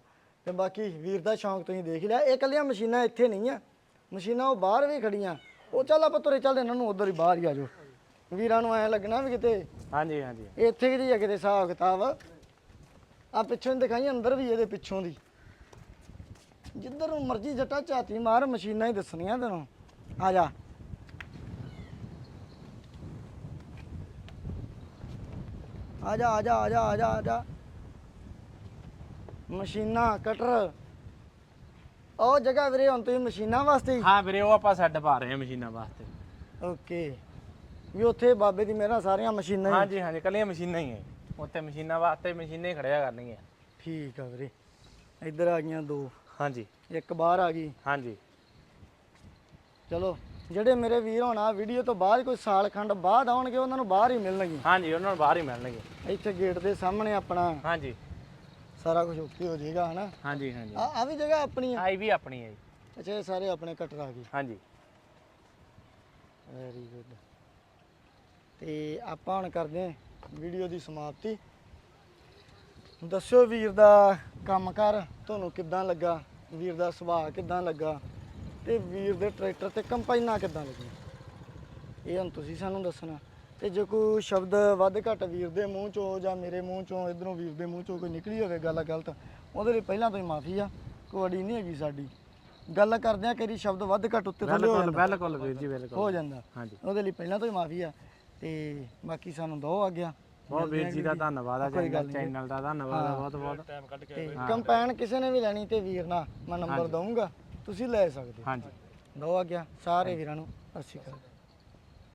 ਤੇ ਬਾਕੀ ਵੀਰ ਦਾ ਸ਼ੌਂਕ ਤੁਸੀਂ ਦੇਖ ਲਿਆ। ਇਹ ਕੱਲੀਆਂ ਮਸ਼ੀਨਾਂ ਇੱਥੇ ਨਹੀਂ ਆ। ਮਸ਼ੀਨਾਂ ਉਹ ਬਾਹਰ ਵੀ ਖੜੀਆਂ। ਉਹ ਚੱਲ ਆਪਾਂ ਤੁਰੇ ਚੱਲਦੇ ਇਹਨਾਂ ਨੂੰ ਉਧਰ ਹੀ ਬਾਹਰ ਹੀ ਆ ਜਾਓ। ਵੀਰਾਂ ਨੂੰ ਐ ਲੱਗਣਾ ਵੀ ਕਿਤੇ ਹਾਂਜੀ ਹਾਂਜੀ। ਇੱਥੇ ਕਿਹਦੀ ਆ ਕਿਤੇ ਹਿਸਾਬ ਕਿਤਾਬ। ਆ ਪਿੱਛੋਂ ਦਿਖਾਈ ਅੰਦਰ ਵੀ ਇਹਦੇ ਪਿੱਛੋਂ ਦੀ। ਜਿੱਧਰ ਨੂੰ ਮਰਜ਼ੀ ਜੱਟਾ ਝਾਤੀ ਮਾਰ ਮਸ਼ੀਨਾਂ ਹੀ ਦੱਸਣੀਆਂ ਤੈਨੂੰ। ਆ ਜਾ। ਆ ਜਾ ਆ ਜਾ ਆ ਜਾ ਆ ਜਾ ਆ ਜਾ। ਮਸ਼ੀਨਾਂ ਕਟਰ। ਉਹ ਜਗ੍ਹਾ ਵੀਰੇ ਹੁਣ ਤੁਸੀਂ ਮਸ਼ੀਨਾਂ ਵਾਸਤੇ ਹੀ। ਹਾਂ ਵੀਰੇ ਉਹ ਆਪਾਂ ਸੈੱਟ ਪਾ ਰਹੇ ਹਾਂ ਮਸ਼ੀਨਾਂ ਵਾਸਤੇ। ਓਕੇ। ਵੀ ਉੱਥੇ ਬਾਬੇ ਦੀ ਮੇਰਾ ਸਾਰੀਆਂ ਮਸ਼ੀਨਾਂ ਹੀ। ਹਾਂਜੀ ਹਾਂਜੀ ਕੱਲੀਆਂ ਮਸ਼ੀਨਾਂ ਹੀ ਹੈ। ਉੱਥੇ ਮਸ਼ੀਨਾਂ ਵਾਸਤੇ ਮਸ਼ੀਨਾਂ ਹੀ ਖੜਿਆ ਕਰਨਗੀਆਂ ਠੀਕ ਆ ਵੀਰੇ। ਇੱਧਰ ਆ ਗਈਆਂ ਦੋ। ਹਾਂਜੀ। ਇੱਕ ਬਾਹਰ ਆ ਗਈ। ਹਾਂਜੀ। ਚਲੋ ਜਿਹੜੇ ਮੇਰੇ ਵੀਰ ਹੋਣਾ ਵੀਡੀਓ ਤੋਂ ਬਾਅਦ ਕੋਈ ਸਾਲ ਖੰਡ ਬਾਅਦ ਆਉਣਗੇ ਉਹਨਾਂ ਨੂੰ ਬਾਹਰ ਹੀ ਮਿਲਣਗੇ। ਹਾਂਜੀ ਉਹਨਾਂ ਨੂੰ ਬਾਹਰ ਹੀ ਮਿਲਣਗੇ। ਇੱਥੇ ਗੇਟ ਦੇ ਸਾਹਮਣੇ ਆਪਣਾ। ਹਾਂਜੀ। ਸਾਰਾ ਕੁਝ ਓਕੇ ਹੋ ਜਾਏਗਾ ਹਨਾ? ਹਾਂਜੀ ਹਾਂਜੀ। ਆ ਆ ਵੀ ਜਗ੍ਹਾ ਆਪਣੀ ਆ? ਆਈ ਵੀ ਆਪਣੀ ਹੈ ਜੀ। ਅੱਛਾ ਇਹ ਸਾਰੇ ਆਪਣੇ ਕਟਰ ਆ ਗਏ। ਹਾਂਜੀ। ਵੈਰੀ ਗੁੱਡ ਤੇ ਆਪਾਂ ਹੁਣ ਕਰਦੇ ਹਾਂ ਵੀਡੀਓ ਦੀ ਸਮਾਪਤੀ। ਦੱਸਿਓ ਵੀਰ ਦਾ ਕੰਮ ਕਰ ਤੁਹਾਨੂੰ ਕਿੱਦਾਂ ਲੱਗਾ? ਵੀਰ ਦਾ ਸੁਭਾਅ ਕਿੱਦਾਂ ਲੱਗਾ? ਤੇ ਵੀਰ ਦੇ ਟਰੈਕਟਰ ਤੇ ਕੰਪਾਈਨਾਂ ਕਿੱਦਾਂ ਲੱਗੀਆਂ? ਇਹ ਹੁਣ ਤੁਸੀਂ ਸਾਨੂੰ ਦੱਸਣਾ। ਤੇ ਜੇ ਕੋਈ ਸ਼ਬਦ ਵੱਧ ਘੱਟ ਵੀਰ ਦੇ ਮੂੰਹ ਚੋਂ ਜਾਂ ਮੇਰੇ ਮੂੰਹ ਚੋਂ ਇਧਰੋਂ ਵੀਰ ਦੇ ਮੂੰਹ ਚੋਂ ਕੋਈ ਨਿਕਲੀ ਹੋਵੇ ਗੱਲ ਗਲਤ ਉਹਦੇ ਲਈ ਪਹਿਲਾਂ ਤੋਂ ਹੀ ਮਾਫੀ ਆ ਕੋੜੀ ਨਹੀਂ ਹੈਗੀ ਸਾਡੀ। ਗੱਲ ਕਰਦੇ ਆ ਕਿਹੜੀ ਸ਼ਬਦ ਵੱਧ ਘੱਟ ਉੱਤੇ ਥੱਲੇ ਹੋ ਬਿਲਕੁਲ ਜਾਂਦਾ। ਬਿਲਕੁਲ ਵੀਰ ਜੀ ਬਿਲਕੁਲ। ਹੋ ਜਾਂਦਾ। ਹਾਂਜੀ। ਉਹਦੇ ਲਈ ਪਹਿਲਾਂ ਤੋਂ ਹੀ ਮਾਫੀ ਆ ਤੇ ਬਾਕੀ ਸਾਨੂੰ ਦੋ ਆ। ਗਿਆ ਬਹੁਤ ਵੀਰ ਜੀ ਦਾ ਧੰਨਵਾਦ ਆ ਚੈਨਲ ਚੈਨਲ ਦਾ ਧੰਨਵਾਦ ਆ ਬਹੁਤ ਬਹੁਤ। ਟਾਈਮ ਕੱਢ ਕੇ ਤੇ ਕੰਪੈਨ ਕਿਸੇ ਨੇ ਵੀ ਲੈਣੀ ਤੇ ਵੀਰ ਨਾਲ ਮੈਂ ਨੰਬਰ ਦਊਂਗਾ ਤੁਸੀਂ ਲੈ ਸਕਦੇ ਹਾਂਜੀ। ਦੋ ਆ ਗਿਆ ਸਾਰੇ ਵੀਰਾਂ ਨੂੰ ਸਤਿ ਸ਼੍ਰੀ ਅਕਾਲ।